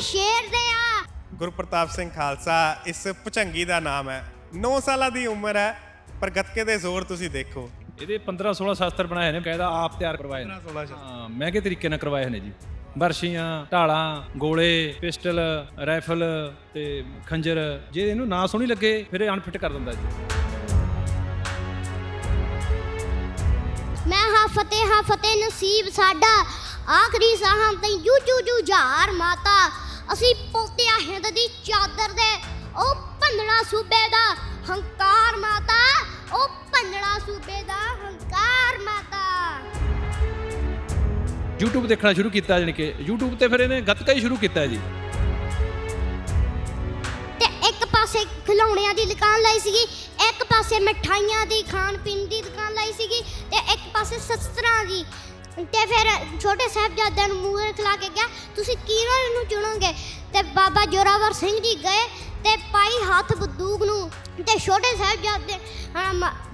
ਛੇੜਦੇ ਆ। ਗੁਰਪ੍ਰਤਾਪ ਸਿੰਘ ਖਾਲਸਾ ਇਸ ਭੁਚੰਗੀ ਦਾ ਨਾਮ ਹੈ। 9 ਸਾਲਾਂ ਦੀ ਉਮਰ ਹੈ ਪਰ ਗੱਤਕੇ ਦੇ ਜ਼ੋਰ ਤੁਸੀਂ ਦੇਖੋ। ਇਹਦੇ 15 16 ਸ਼ਾਸਤਰ ਬਣਾਏ ਨੇ ਕਾਇਦਾ ਆਪ ਤਿਆਰ ਕਰਵਾਏ ਨੇ। 16 ਸ਼ਾਸਤਰ। ਹਾਂ ਮਹਿੰਗੇ ਤਰੀਕੇ ਨਾਲ ਕਰਵਾਏ ਨੇ ਜੀ। ਬਰਸ਼ੀਆਂ ਢਾਲਾਂ ਗੋਲੇ ਪਿਸਟਲ ਰਾਈਫਲ ਤੇ ਖੰਜਰ ਜੇ ਇਹਨੂੰ ਨਾ ਸੋਹਣੀ ਲੱਗੇ ਫਿਰ ਇਹ ਅਨਫਿਟ ਕਰ ਦਿੰਦਾ ਜੀ। ਮੈਂ ਹਾਂ ਫਤਿਹ ਹਾਂ ਫਤਿਹ ਨਸੀਬ ਸਾਡਾ। ਆਖਰੀ ਸਾਹਾਂ ਤਈ ਜੂ ਜੂ ਜੂ ਜਾਰ ਮਾਤਾ। ਅਸੀਂ ਪੋਤਿਆ ਹਿੰਦ ਦੀ ਚਾਦਰ ਦੇ ਉਹ ਭੰਨਣਾ ਸੂਬੇ ਦਾ ਹੰਕਾਰ ਮਾਤਾ ਉਹ ਭੰਨਣਾ ਸੂਬੇ ਦਾ ਹੰਕਾਰ ਮਾਤਾ। YouTube ਦੇਖਣਾ ਸ਼ੁਰੂ ਕੀਤਾ ਜਾਣੀ ਕਿ YouTube ਤੇ ਫਿਰ ਇਹਨੇ ਗੱਤਕਾ ਹੀ ਸ਼ੁਰੂ ਕੀਤਾ ਜੀ। ਤੇ ਇੱਕ ਪਾਸੇ ਖਿਡੌਣਿਆਂ ਦੀ ਦੁਕਾਨ ਲਾਈ ਸੀਗੀ ਇੱਕ ਪਾਸੇ ਮਠਾਈਆਂ ਦੀ ਖਾਣ ਪੀਣ ਦੀ ਦੁਕਾਨ ਲਾਈ ਸੀਗੀ ਤੇ ਇੱਕ ਪਾਸੇ ਸ਼ਸਤਰਾਂ ਦੀ। ਤੇ ਫਿਰ ਛੋਟੇ ਸਾਹਿਬਜ਼ਾਦਿਆਂ ਨੂੰ ਮੂਹਰੇ ਖਿਲਾ ਕੇ ਗਿਆ ਤੁਸੀਂ ਕਿਹਨਾਂ ਨੂੰ ਚੁਣੋਗੇ? ਤੇ ਬਾਬਾ ਜੋਰਾਵਰ ਸਿੰਘ ਜੀ ਗਏ ਤੇ ਪਾਈ ਹੱਥ ਬੰਦੂਕ ਨੂੰ ਤੇ ਛੋਟੇ ਸਾਹਿਬਜ਼ਾਦੇ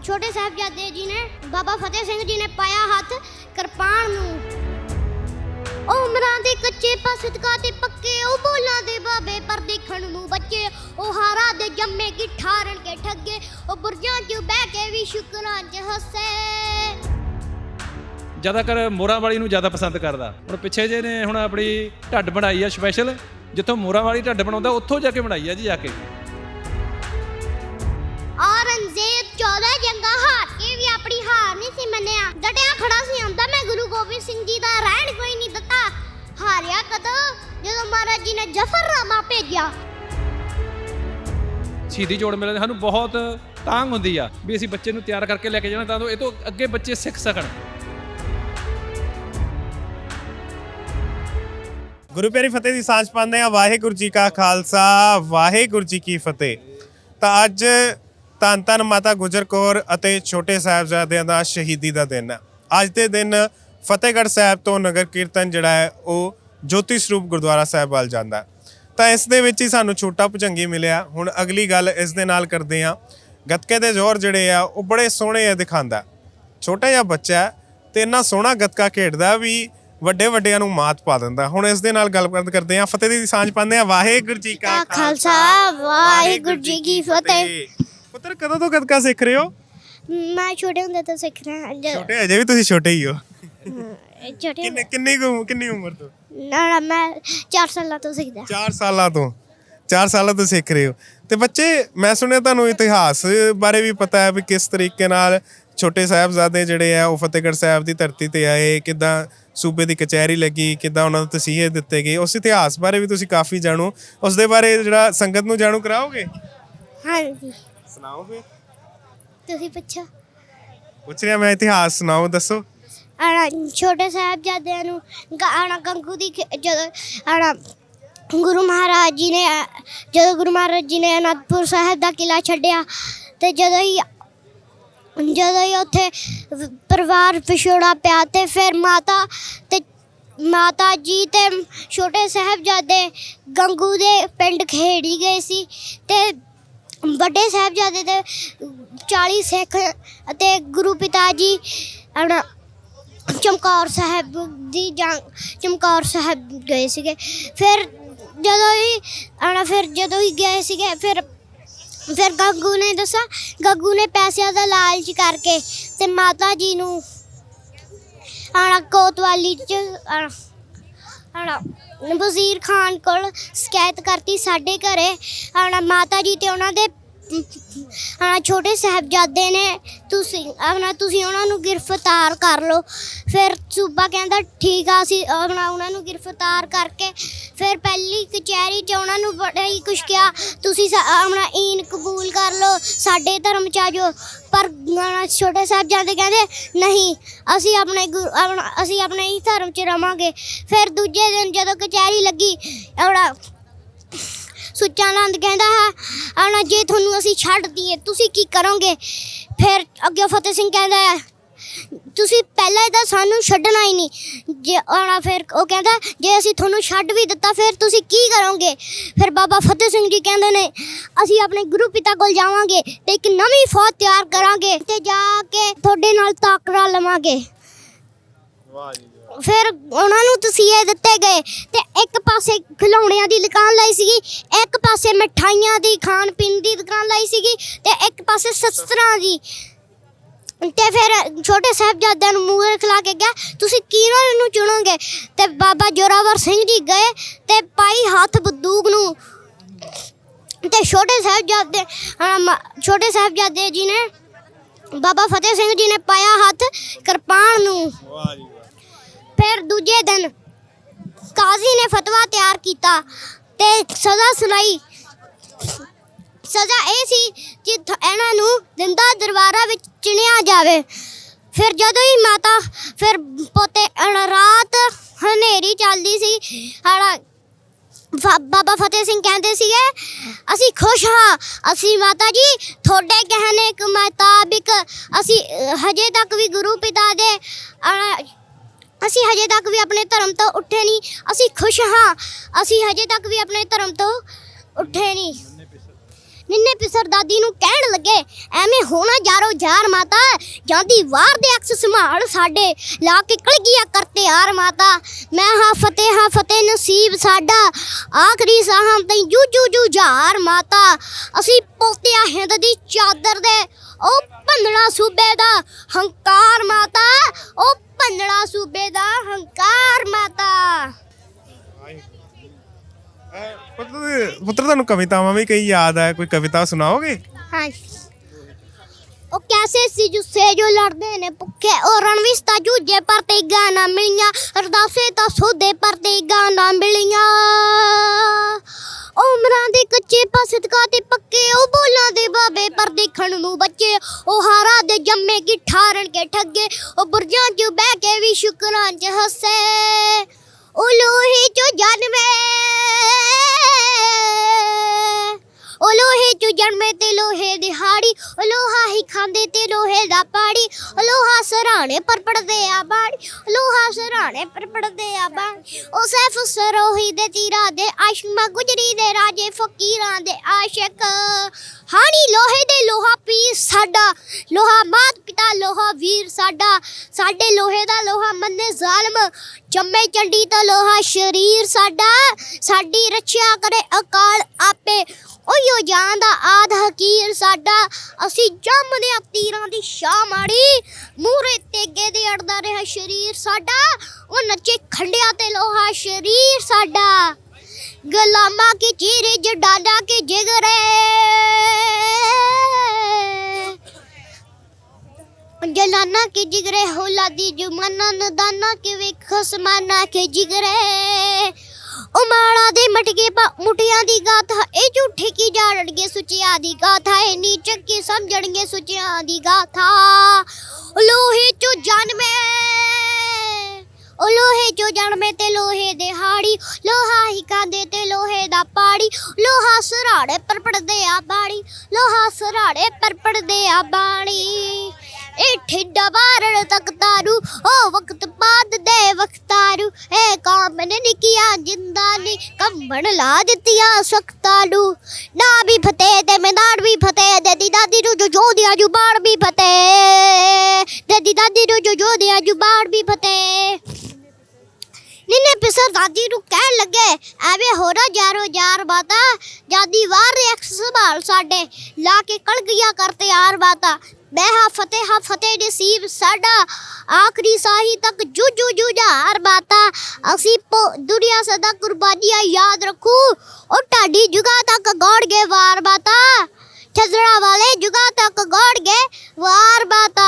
ਛੋਟੇ ਸਾਹਿਬਜ਼ਾਦੇ ਜੀ ਨੇ, ਬਾਬਾ ਫਤਿਹ ਸਿੰਘ ਜੀ ਨੇ ਪਾਇਆ ਹੱਥ ਕਿਰਪਾਨ ਨੂੰ। ਉਹ ਉਮਰਾਂ ਦੇ ਕੱਚੇ ਪਸਤਕਾ ਤੇ ਪੱਕੇ, ਉਹ ਬੋਲਾਂ ਦੇ ਬਾਬੇ ਪਰ ਦੇਖਣ ਨੂੰ ਬੱਚੇ, ਉਹ ਹਾਰਾ ਦੇ ਜੰਮੇ ਕੀ ਠਾਰਨ ਕੇ ਠੱਗੇ, ਉਹ ਬੁਰਜਾਂ 'ਚ ਬਹਿ ਕੇ ਵੀ ਸ਼ੁਕਰਾਂ 'ਚ ਹੱਸੇ। ਜ਼ਿਆਦਾਤਰ ਮੋਰਾਂ ਵਾਲੀ ਨੂੰ ਜ਼ਿਆਦਾ ਪਸੰਦ ਕਰਦਾ। ਹੁਣ ਪਿੱਛੇ ਜੇ ਨੇ ਹੁਣ ਆਪਣੀ ਢੱਡ ਬਣਾਈ ਆ ਸਪੈਸ਼ਲ ਜਿੱਥੋਂ ਮੋਰਾਂ ਵਾਲੀ ਢੱਡ ਬਣਾਉਂਦਾ ਉੱਥੋਂ ਜਾ ਕੇ ਬਣਾਈ ਆ ਜੀ ਜਾ ਕੇ। ਔਰੰਗਜ਼ੇਬ 14 ਜੰਗਾਂ ਹਾਰ ਕੇ ਵੀ ਆਪਣੀ ਹਾਰ ਨਹੀਂ ਸੀ ਮੰਨਿਆ। ਡਟਿਆ ਖੜਾ ਸੀ ਆਂਦਾ ਮੈਂ ਗੁਰੂ ਗੋਬਿੰਦ ਸਿੰਘ ਜੀ ਦਾ ਰਹਿਣ ਕੋਈ ਨਹੀਂ ਦਿੱਤਾ। ਹਾਰਿਆ ਕਦੋਂ? ਜਦੋਂ ਮਹਾਰਾਜ ਜੀ ਨੇ ਜਫਰਨਾਮਾ ਭੇਜਿਆ। ਸ਼ਹੀਦੀ ਜੋੜ ਮੇਲੇ ਸਾਨੂੰ ਬਹੁਤ ਤਾਂਗ ਹੁੰਦੀ ਆ ਵੀ ਅਸੀਂ ਬੱਚੇ ਨੂੰ ਤਿਆਰ ਕਰਕੇ ਲੈ ਕੇ ਜਾਣਾ ਤਾਂ ਇਹ ਤੋਂ ਅੱਗੇ ਬੱਚੇ ਸਿੱਖ ਸਕਣ। ਗੁਰੂ ਪਿਆਰੀ ਫਤਿਹ ਦੀ ਸਾਂਝ ਪਾਉਂਦੇ ਆ ਵਾਹਿਗੁਰੂ ਜੀ ਕਾ ਖਾਲਸਾ, ਵਾਹਿਗੁਰੂ ਜੀ ਕੀ ਫਤਿਹ। ਤਾਂ ਅੱਜ ਧੰਨ ਧੰਨ ਮਾਤਾ ਗੁਜਰ ਕੌਰ ਅਤੇ ਛੋਟੇ ਸਾਹਿਬਜ਼ਾਦਿਆਂ ਦਾ ਸ਼ਹੀਦੀ ਦਾ ਦਿਨ ਹੈ। ਅੱਜ ਦੇ ਦਿਨ ਫਤਿਹਗੜ੍ਹ ਸਾਹਿਬ ਤੋਂ ਨਗਰ ਕੀਰਤਨ ਜਿਹੜਾ ਹੈ, ਉਹ ਜੋਤੀ ਸਰੂਪ ਗੁਰਦੁਆਰਾ ਸਾਹਿਬ ਵੱਲ ਜਾਂਦਾ ਤਾਂ ਇਸ ਦੇ ਵਿੱਚ ਹੀ ਸਾਨੂੰ ਛੋਟਾ ਭੁਜੰਗੀ ਮਿਲਿਆ। ਹੁਣ ਅਗਲੀ ਗੱਲ ਇਸ ਦੇ ਨਾਲ ਕਰਦੇ ਆ ਗੱਤਕੇ ਦੇ ਜ਼ੋਰ ਜਿਹੜੇ ਆ, ਉਹ ਬੜੇ ਸੋਹਣੇ ਆ ਦਿਖਾਉਂਦਾ। ਛੋਟਾ ਜਿਹਾ ਬੱਚਾ ਹੈ ਤੇ ਇੰਨਾ ਸੋਹਣਾ ਗੱਤਕਾ ਖੇਡਦਾ ਵੀ ਵੱਡੇ ਵੱਡਿਆਂ ਨੂੰ ਮਾਤ ਪਾ ਦਿੰਦਾ। ਹੁਣ ਇਸ ਦੇ ਨਾਲ ਗੱਲਬਾਤ ਕਰਦੇ ਆ ਫਤਿਹ ਦੀ ਸਾਂਝ ਪਾਉਂਦੇ ਆ ਵਾਹਿਗੁਰੂ ਜੀ ਕਾ ਖਾਲਸਾ। ਵਾਹਿਗੁਰੂ ਜੀ ਕੀ ਫਤਿਹ। ਪੁੱਤਰ ਕਦੋਂ ਤੋਂ ਗੱਤਕਾ ਸਿੱਖ ਰਹੇ ਹੋ? ਮੈਂ ਛੋਟੇ ਹੁੰਦੇ ਤੋਂ ਸਿੱਖ ਰਿਹਾ ਛੋਟੇ ਅਜੇ ਵੀ ਤੁਸੀਂ ਛੋਟੇ ਹੀ ਹੋ। ਛੋਟੇ ਕਿੰਨੇ ਕਿੰਨੀ ਕਿੰਨੀ ਉਮਰ ਤੋਂ? ਨਾ ਨਾ ਮੈਂ 4 ਸਾਲਾਂ ਤੋਂ ਸਿੱਖਦਾ। 4 ਸਾਲਾਂ ਤੋਂ। 4 ਸਾਲਾਂ ਤੋਂ ਸਿੱਖ ਰਹੇ ਹੋ। ਤੇ ਬੱਚੇ ਮੈਂ ਸੁਣਿਆ ਤੁਹਾਨੂੰ ਇਤਿਹਾਸ ਬਾਰੇ ਵੀ ਪਤਾ ਹੈ ਵੀ ਕਿਸ ਤਰੀਕੇ ਨਾਲ ਛੋਟੇ ਸਾਹਿਬਜ਼ਾਦੇ ਜਿਹੜੇ ਆ ਉਹ ਫਤਿਹਗੜ੍ਹ ਸਾਹਿਬ ਦੀ ਧਰਤੀ ਤੇ ਆਏ ਕਿਦਾਂ ਸੂਬੇ ਦੀ ਕਚਹਿਰੀ ਲੱਗੀ ਕਿਦਾਂ ਉਹਨਾਂ ਨੂੰ ਤਸੀਹੇ ਦਿੱਤੇ ਗਏ ਉਸ ਇਤਿਹਾਸ ਬਾਰੇ ਵੀ ਤੁਸੀਂ ਕਾਫੀ ਜਾਣੋ। ਉਸ ਦੇ ਬਾਰੇ ਜਿਹੜਾ ਸੰਗਤ ਨੂੰ ਜਾਣੂ ਕਰਾਓਗੇ? ਹਾਂਜੀ। ਸੁਣਾਓ ਫਿਰ ਤੁਸੀਂ ਪੁੱਛੋ। ਪੁੱਛ ਰਿਹਾ ਮੈਂ ਇਤਿਹਾਸ ਸੁਣਾਓ ਦੱਸੋ। ਆਣਾ ਛੋਟੇ ਸਾਹਿਬਜ਼ਾਦਿਆਂ ਨੂੰ ਆਣਾ ਗੰਗੂ ਦੀ ਖੇ- ਜਦੋਂ ਆਣਾ ਗੁਰੂ ਮਹਾਰਾਜ ਜੀ ਨੇ ਜਦੋਂ ਗੁਰੂ ਮਹਾਰਾਜ ਜੀ ਨੇ ਅਨੰਦਪੁਰ ਸਾਹਿਬ ਦਾ ਕਿਲਾ ਛੱਡਿਆ ਤੇ ਜਦੋਂ ਹੀ ਜਦੋਂ ਹੀ ਉੱਥੇ ਵ- ਪਰਿਵਾਰ ਵਿਛੋੜਾ ਪਿਆ ਤੇ ਫਿਰ ਮਾਤਾ ਤੇ ਮਾਤਾ ਜੀ ਤੇ ਛੋਟੇ ਸਾਹਿਬਜ਼ਾਦੇ ਗੰਗੂ ਦੇ ਪਿੰਡ ਖੇੜੀ ਗਏ ਸੀ ਤੇ ਵੱਡੇ ਸਾਹਿਬਜ਼ਾਦੇ ਦੇ 40 ਸਿੱਖ ਅਤੇ ਗੁਰੂ ਪਿਤਾ ਜੀ ਆਪਣਾ ਚਮਕੌਰ ਸਾਹਿਬ ਦੀ ਜੰਗ ਚਮਕੌਰ ਸਾਹਿਬ ਗਏ ਸੀਗੇ। ਫਿਰ ਜਦੋਂ ਹੀ ਆਣਾ ਫਿਰ ਜਦੋਂ ਹੀ ਗਏ ਸੀਗੇ, ਫਿਰ ਫਿਰ ਗੱਗੂ ਨੇ ਦੱਸਿਆ, ਗੱਗੂ ਨੇ ਪੈਸਿਆਂ ਦਾ ਲਾਲਚ ਕਰਕੇ ਤੇ ਮਾਤਾ ਜੀ ਨੂੰ ਆਣਾ ਕੋਤਵਾਲੀ ਚ, ਆਣਾ ਆਣਾ ਵਜ਼ੀਰ ਖਾਨ ਕੋਲ ਸ਼ਿਕਾਇਤ ਕਰਤੀ ਸਾਡੇ ਘਰੇ। ਆਣਾ ਮਾਤਾ ਜੀ ਤੇ ਉਹਨਾਂ ਦੇ ਆਣਾ ਛੋਟੇ ਸਾਹਿਬਜ਼ਾਦੇ ਨੇ ਤੁਸੀਂ, ਆਪਣਾ ਤੁਸੀਂ ਉਹਨਾਂ ਨੂੰ ਗ੍ਰਿਫਤਾਰ ਕਰ ਲਓ। ਫਿਰ ਸੂਬਾ ਕਹਿੰਦਾ, ਠੀਕ ਆ, ਅਸੀਂ ਆਪਣਾ ਉਹਨਾਂ ਨੂੰ ਗ੍ਰਿਫਤਾਰ ਕਰਕੇ ਫਿਰ ਪਹਿਲੀ ਕਚਹਿਰੀ 'ਚ ਉਹਨਾਂ ਨੂੰ ਬੜਾ ਹੀ ਕੁਛ ਕਿਹਾ। ਤੁਸੀਂ ਸਾ- ਆਪਣਾ ਈਨ ਕਬੂਲ ਕਰ ਲਓ, ਸਾਡੇ ਧਰਮ 'ਚ ਆ ਜਾਓ। ਪਰ ਆਪਣਾ ਛੋਟੇ ਸਾਹਿਬਜ਼ਾਦੇ ਕਹਿੰਦੇ, ਨਹੀਂ, ਅਸੀਂ ਆਪਣੇ ਗੁਰੂ ਆਪਣਾ, ਅਸੀਂ ਆਪਣੇ ਹੀ ਧਰਮ 'ਚ ਰਵਾਂਗੇ। ਫਿਰ ਦੂਜੇ ਦਿਨ ਜਦੋਂ ਕਚਹਿਰੀ ਲੱਗੀ, ਆਪਣਾ ਸੁੱਚਾ ਆਨੰਦ ਕਹਿੰਦਾ ਹੈ ਆਣਾ ਜੇ ਤੁਹਾਨੂੰ ਅਸੀਂ ਛੱਡ ਦਈਏ, ਤੁਸੀਂ ਕੀ ਕਰੋਗੇ? ਫਿਰ ਅੱਗੇ ਫਤਿਹ ਸਿੰਘ ਕਹਿੰਦਾ ਹੈ, ਤੁਸੀਂ ਪਹਿਲਾਂ ਤਾਂ ਸਾਨੂੰ ਛੱਡਣਾ ਹੀ ਨਹੀਂ। ਜੇ ਆਣਾ ਫਿਰ ਉਹ ਕਹਿੰਦਾ, ਜੇ ਅਸੀਂ ਤੁਹਾਨੂੰ ਛੱਡ ਵੀ ਦਿੱਤਾ, ਫਿਰ ਤੁਸੀਂ ਕੀ ਕਰੋਗੇ? ਫਿਰ ਬਾਬਾ ਫਤਿਹ ਸਿੰਘ ਜੀ ਕਹਿੰਦੇ ਨੇ, ਅਸੀਂ ਆਪਣੇ ਗੁਰੂ ਪਿਤਾ ਕੋਲ ਜਾਵਾਂਗੇ ਤੇ ਇੱਕ ਨਵੀਂ ਫੌਜ ਤਿਆਰ ਕਰਾਂਗੇ ਤੇ ਜਾ ਕੇ ਤੁਹਾਡੇ ਨਾਲ ਤਾਕਰਾ ਲਵਾਂਗੇ। ਵਾਹ ਜੀ ਫਿਰ ਉਹਨਾਂ ਨੂੰ ਤਸੀਹੇ ਦਿੱਤੇ ਗਏ ਤੇ ਇੱਕ ਪਾਸੇ ਖਿਲੌਣਿਆਂ ਦੀ ਦੁਕਾਨ ਲਾਈ ਸੀਗੀ, ਇੱਕ ਪਾਸੇ ਮਠਾਈਆਂ ਦੀ, ਖਾਣ ਪੀਣ ਦੀ ਦੁਕਾਨ ਲਾਈ ਸੀਗੀ ਤੇ ਇੱਕ ਪਾਸੇ ਸ਼ਸਤਰਾਂ ਦੀ। ਤੇ ਫਿਰ ਛੋਟੇ ਸਾਹਿਬਜ਼ਾਦਿਆਂ ਨੂੰ ਮੂਹਰੇ ਖਿਲਾ ਕੇ ਗਿਆ ਤੁਸੀਂ ਕਿਹਨਾਂ ਨੂੰ ਚੁਣੋਗੇ? ਤੇ ਬਾਬਾ ਜੋਰਾਵਰ ਸਿੰਘ ਜੀ ਗਏ ਤੇ ਪਾਈ ਹੱਥ ਬੰਦੂਕ ਨੂੰ। ਤੇ ਛੋਟੇ ਸਾਹਿਬਜ਼ਾਦੇ ਛੋਟੇ ਸਾਹਿਬਜ਼ਾਦੇ ਜੀ ਨੇ, ਬਾਬਾ ਫਤਿਹ ਸਿੰਘ ਜੀ ਨੇ ਪਾਇਆ ਹੱਥ ਕਿਰਪਾਨ ਨੂੰ। ਵਾਹ ਜੀ ਫਿਰ ਦੂਜੇ ਦਿਨ ਕਾਜ਼ੀ ਨੇ ਫਤਵਾ ਤਿਆਰ ਕੀਤਾ ਤੇ ਸਜ਼ਾ ਸੁਣਾਈ। ਸਜ਼ਾ ਇਹ ਸੀ ਕਿ ਇਹਨਾਂ ਨੂੰ ਦਿੰਦਾ ਦਰਬਾਰਾਂ ਵਿੱਚ ਚਿਣਿਆ ਜਾਵੇ। ਫਿਰ ਜਦੋਂ ਹੀ ਮਾਤਾ, ਫਿਰ ਪੋਤੇ ਰਾਤ ਹਨੇਰੀ ਚੱਲਦੀ ਸੀ ਹੜਾ ਬਾਬਾ ਫਤਿਹ ਸਿੰਘ ਕਹਿੰਦੇ ਸੀਗੇ, ਅਸੀਂ ਖੁਸ਼ ਹਾਂ, ਅਸੀਂ ਮਾਤਾ ਜੀ, ਤੁਹਾਡੇ ਕਹਿਣੇ ਮੁਤਾਬਿਕ ਅਸੀਂ ਹਜੇ ਤੱਕ ਵੀ ਗੁਰੂ ਪਿਤਾ ਦੇ ਅਸੀਂ ਹਜੇ ਤੱਕ ਵੀ ਆਪਣੇ ਧਰਮ ਤੋਂ ਉੱਠੇ ਨਹੀਂ। ਅਸੀਂ ਖੁਸ਼ ਹਾਂ। ਅਸੀਂ ਹਜੇ ਤੱਕ ਵੀ ਆਪਣੇ ਧਰਮ ਤੋਂ ਉੱਠੇ ਨਹੀਂ। ਨਿੰਨੇ ਪਿਸਰ ਦਾਦੀ ਨੂੰ ਕਹਿਣ ਲੱਗੇ, ਐਵੇਂ ਹੋਣਾ ਯਾਰੋ ਯਾਰ ਮਾਤਾ। ਜਾਂਦੀ ਵਾਰ ਦੇ ਅਕਸ ਸੰਭਾਲ ਸਾਡੇ। ਲਾ ਕੇ ਕਲਗੀਆਂ ਕਰਤੇ ਯਾਰ ਮਾਤਾ। ਮੈਂ ਹਾਂ ਫਤਿਹ ਹਾਂ ਫਤਿਹ ਨਸੀਬ ਸਾਡਾ। ਆਖਰੀ ਸਾਹਾਂ ਤਈ ਜੂ ਜੂ ਜੂ ਜਾਰ ਮਾਤਾ। ਅਸੀਂ ਪੋਤਿਆ ਹਿੰਦ ਦੀ ਚਾਦਰ ਦੇ ਉਹ ਭੰਨਣਾ ਸੂਬੇ ਦਾ ਹੰਕਾਰ ਮਾਤਾ। ਉਹ ਭੰਨਣਾ ਸੂਬੇ ਦਾ ਹੰਕਾਰ ਮਾਤਾ। ਪੁੱਤਰ ਪੁੱਤਰ ਤੁਹਾਨੂੰ ਕਵਿਤਾਵਾਂ ਵੀ ਕਈ ਯਾਦ ਹੈ ਕੋਈ ਕਵਿਤਾ ਸੁਣਾਓਗੇ? ਹਾਂ ਉਹ ਕੈਸੇ ਸੀ ਜੁੱਸੇ ਜੋ ਲੜਦੇ ਨੇ ਭੁੱਖੇ? ਉਹ ਰਣਵਿਸ ਤਾਂ ਜੂਝੇ ਪਰ ਤੇ ਗਾਣਾ ਮਿਲੀਆਂ। ਅਰਦਾਸੇ ਤਾਂ ਸੋਦੇ ਪਰ ਤੇ ਗਾਣਾ ਮਿਲੀਆਂ। ਉਮਰਾਂ ਦੇ ਕੱਚੇ ਪਸਦਕਾ ਤੇ ਪੱਕੇ। ਉਹ ਬੋਲਾਂ ਦੇ ਬਾਬੇ ਪਰ ਦੇਖਣ ਨੂੰ ਬੱਚੇ। ਉਹ ਹਾਰਾ ਦੇ ਜੰਮੇ ਕੀ ਠਾਰਨ ਕੇ ਠੱਗੇ। ਉਹ ਬੁਰਜਾਂ 'ਚ ਬਹਿ ਕੇ ਵੀ ਸ਼ੁਕਰਾਂ 'ਚ ਹੱਸੇ। ਉਹ ਲੋਹੇ 'ਚੋਂ ਜਨਮੇ। ਉਹ ਲੋਹੇ ਚੋਂ ਜਨਮੇ ਤੇ ਲੋਹੇ ਦਿਹਾੜੀ ਉਹ ਲੋਹਾ ਖਾਂਦੇ ਤੇ ਲੋਹੇ ਦਾ ਪਾੜੀ ਲੋਹਾ ਸਰਾਣੇ ਪਰ ਪੜਦੇ ਆ ਬਾੜੀ ਲੋਹਾ ਸਰਾਣੇ ਪਰ ਪੜਦੇ ਆ ਬਾੜੀ ਉਹ ਸੈਫ ਸਰੋਹੀ ਦੇ ਤੀਰਾ ਦੇ ਆਸ਼ਮਾ ਗੁਜਰੀ ਦੇ ਰਾਜੇ ਫਕੀਰਾਂ ਦੇ ਆਸ਼ਿਕ। ਹਾਣੀ ਲੋਹੇ ਦੇ ਲੋਹਾ ਪੀਰ ਸਾਡਾ, ਲੋਹਾ ਮਾਤ ਪਿਤਾ, ਲੋਹਾ ਵੀਰ ਸਾਡਾ। ਸਾਡੇ ਲੋਹੇ ਦਾ ਲੋਹਾ ਮੰਨੇ ਜ਼ਾਲਮ, ਜੰਮੇ ਚੰਡੀ ਤਾਂ ਲੋਹਾ ਸ਼ਰੀਰ ਸਾਡਾ। ਸਾਡੀ ਰੱਖਿਆ ਕਰੇ ਅਕਾਲ ਆਪੇ। ਓਯੋ ਜਾਨ ਦਾ ਆਦ ਹਕੀਰ ਸਾਡਾ, ਅਸੀਂ ਜੰਮਦੇ ਆ ਤੀਰਾਂ ਦੀ ਸ਼ਾਹ ਮਾੜੀ। ਮੂਰੇ ਤੇਗੇ ਦੇ ਅੜਦਾ ਰਿਹਾ ਸ਼ਰੀਰ ਸਾਡਾ, ਉਹ ਨੱਚੇ ਖੰਡਿਆ ਤੇ ਲੋਹਾ ਸ਼ਰੀਰ ਸਾਡਾ। ਗਲਾਮਾ ਕੀ ਚੀਰੇ ਜਡਾਡਾ ਕੇ ਜਿਗਰੇ। ਜਲਾਨਾ ਕੇ ਜਿਗਰੇ, ਹੋਲਾ ਦੀ ਜੁਮਨਾ ਨਦਾਨਾ ਕੇ ਵੇਖ ਸਮਾਨਾ ਕੇ ਜਿਗਰੇ। ਉਹ ਦੇ ਮਟਕੇ ਮੁਟਿਆਂ ਦੀ ਗਾਥਾ ਇਹ ਝੂਠੇ ਕੀ ਜਾਣਗੇ ਸੁਚਿਆ ਦੀ ਗਾਥਾ ਇਹ ਨੀਚ ਕੀ ਸਮਝਣਗੇ ਸੁਚਿਆ ਦੀ ਗਾਥਾ ਲੋਹੇ ਚੋ ਜਨਮੇ ਉਹ ਲੋਹੇ ਚੋਂ ਜਨਮੇ ਤੇ ਲੋਹੇ ਦੇ ਹਾੜੀ। ਲੋਹਾ ਹੀ ਕਾਂਦੇ ਤੇ ਲੋਹੇ ਦਾ ਪਾੜੀ। ਲੋਹਾ ਸਰਾੜੇ ਪਰ ਪੜਦੇ ਆ ਬਾੜੀ ਲੋਹਾ ਸਰਾੜੇ ਪਰ ਪੜਦੇ ਆ ਬਾੜੀ ਇਹ ਠਿੱਡਾ ਬਾਰਣ ਤੱਕ ਤਾਰੂ, ਉਹ ਵਕਤ ਬਾਦ ਦੇ ਵਕਤਾਰੂ ਇਹ ਕਾਮ ਨੇ ਨਿਕਿਆ ਜਿੰਦਾ ਨੇ ਕੰਬਣ ਲਾ ਦਿੱਤੀਆਂ ਸਖਤਾਲੂ ਨਾ। ਵੀ ਫਤਿਹ ਤੇ ਮੈਦਾਨ ਵੀ ਫਤਿਹ ਦੇ ਦਾਦੀ ਨੂੰ ਜੋ ਜੋ ਦਿਆ ਜੁਬਾਨ ਵੀ ਫਤਿਹ। ਦੇ ਦਾਦੀ ਨੂੰ ਜੋ ਜੋ ਦਿਆ ਜੁਬਾਨ ਵੀ ਫਤਿਹ। ਨਿੰਨੇ ਦਾਦੀ ਨੂੰ ਕਹਿਣ ਲੱਗੇ, ਐਵੇਂ ਹੋਰਾ ਜਾਰੋ ਯਾਰ ਬਾਤਾ ਜਾਦੀ ਵਾਰ ਦੇ ਸੰਭਾਲ ਸਾਡੇ, ਲਾ ਕੇ ਕਲਗੀਆਂ ਕਰਤੇ ਯਾਰ ਬਾਤਾ ਮੈਂ ਹਾਂ ਫਤਿਹ ਹਾਂ ਫਤਿਹ ਨਸੀਬ ਸਾਡਾ, ਆਖਰੀ ਸਾਹੀ ਤੱਕ ਜੂ ਜੂ ਜੂ ਜਾਰ ਬਾਤਾ ਅਸੀਂ ਪੋ- ਦੁਨੀਆ ਸਦਾ ਕੁਰਬਾਨੀਆਂ ਯਾਦ ਰੱਖੂ, ਉਹ ਢਾਡੀ ਜੁਗਾ ਤੱਕ ਗੋੜ ਗਏ ਵਾਰ ਬਾਤਾ ਛਜੜਾ ਵਾਲੇ ਜੁਗਾ ਤੱਕ ਗੋੜ ਗਏ ਵਾਰ ਬਾਤਾ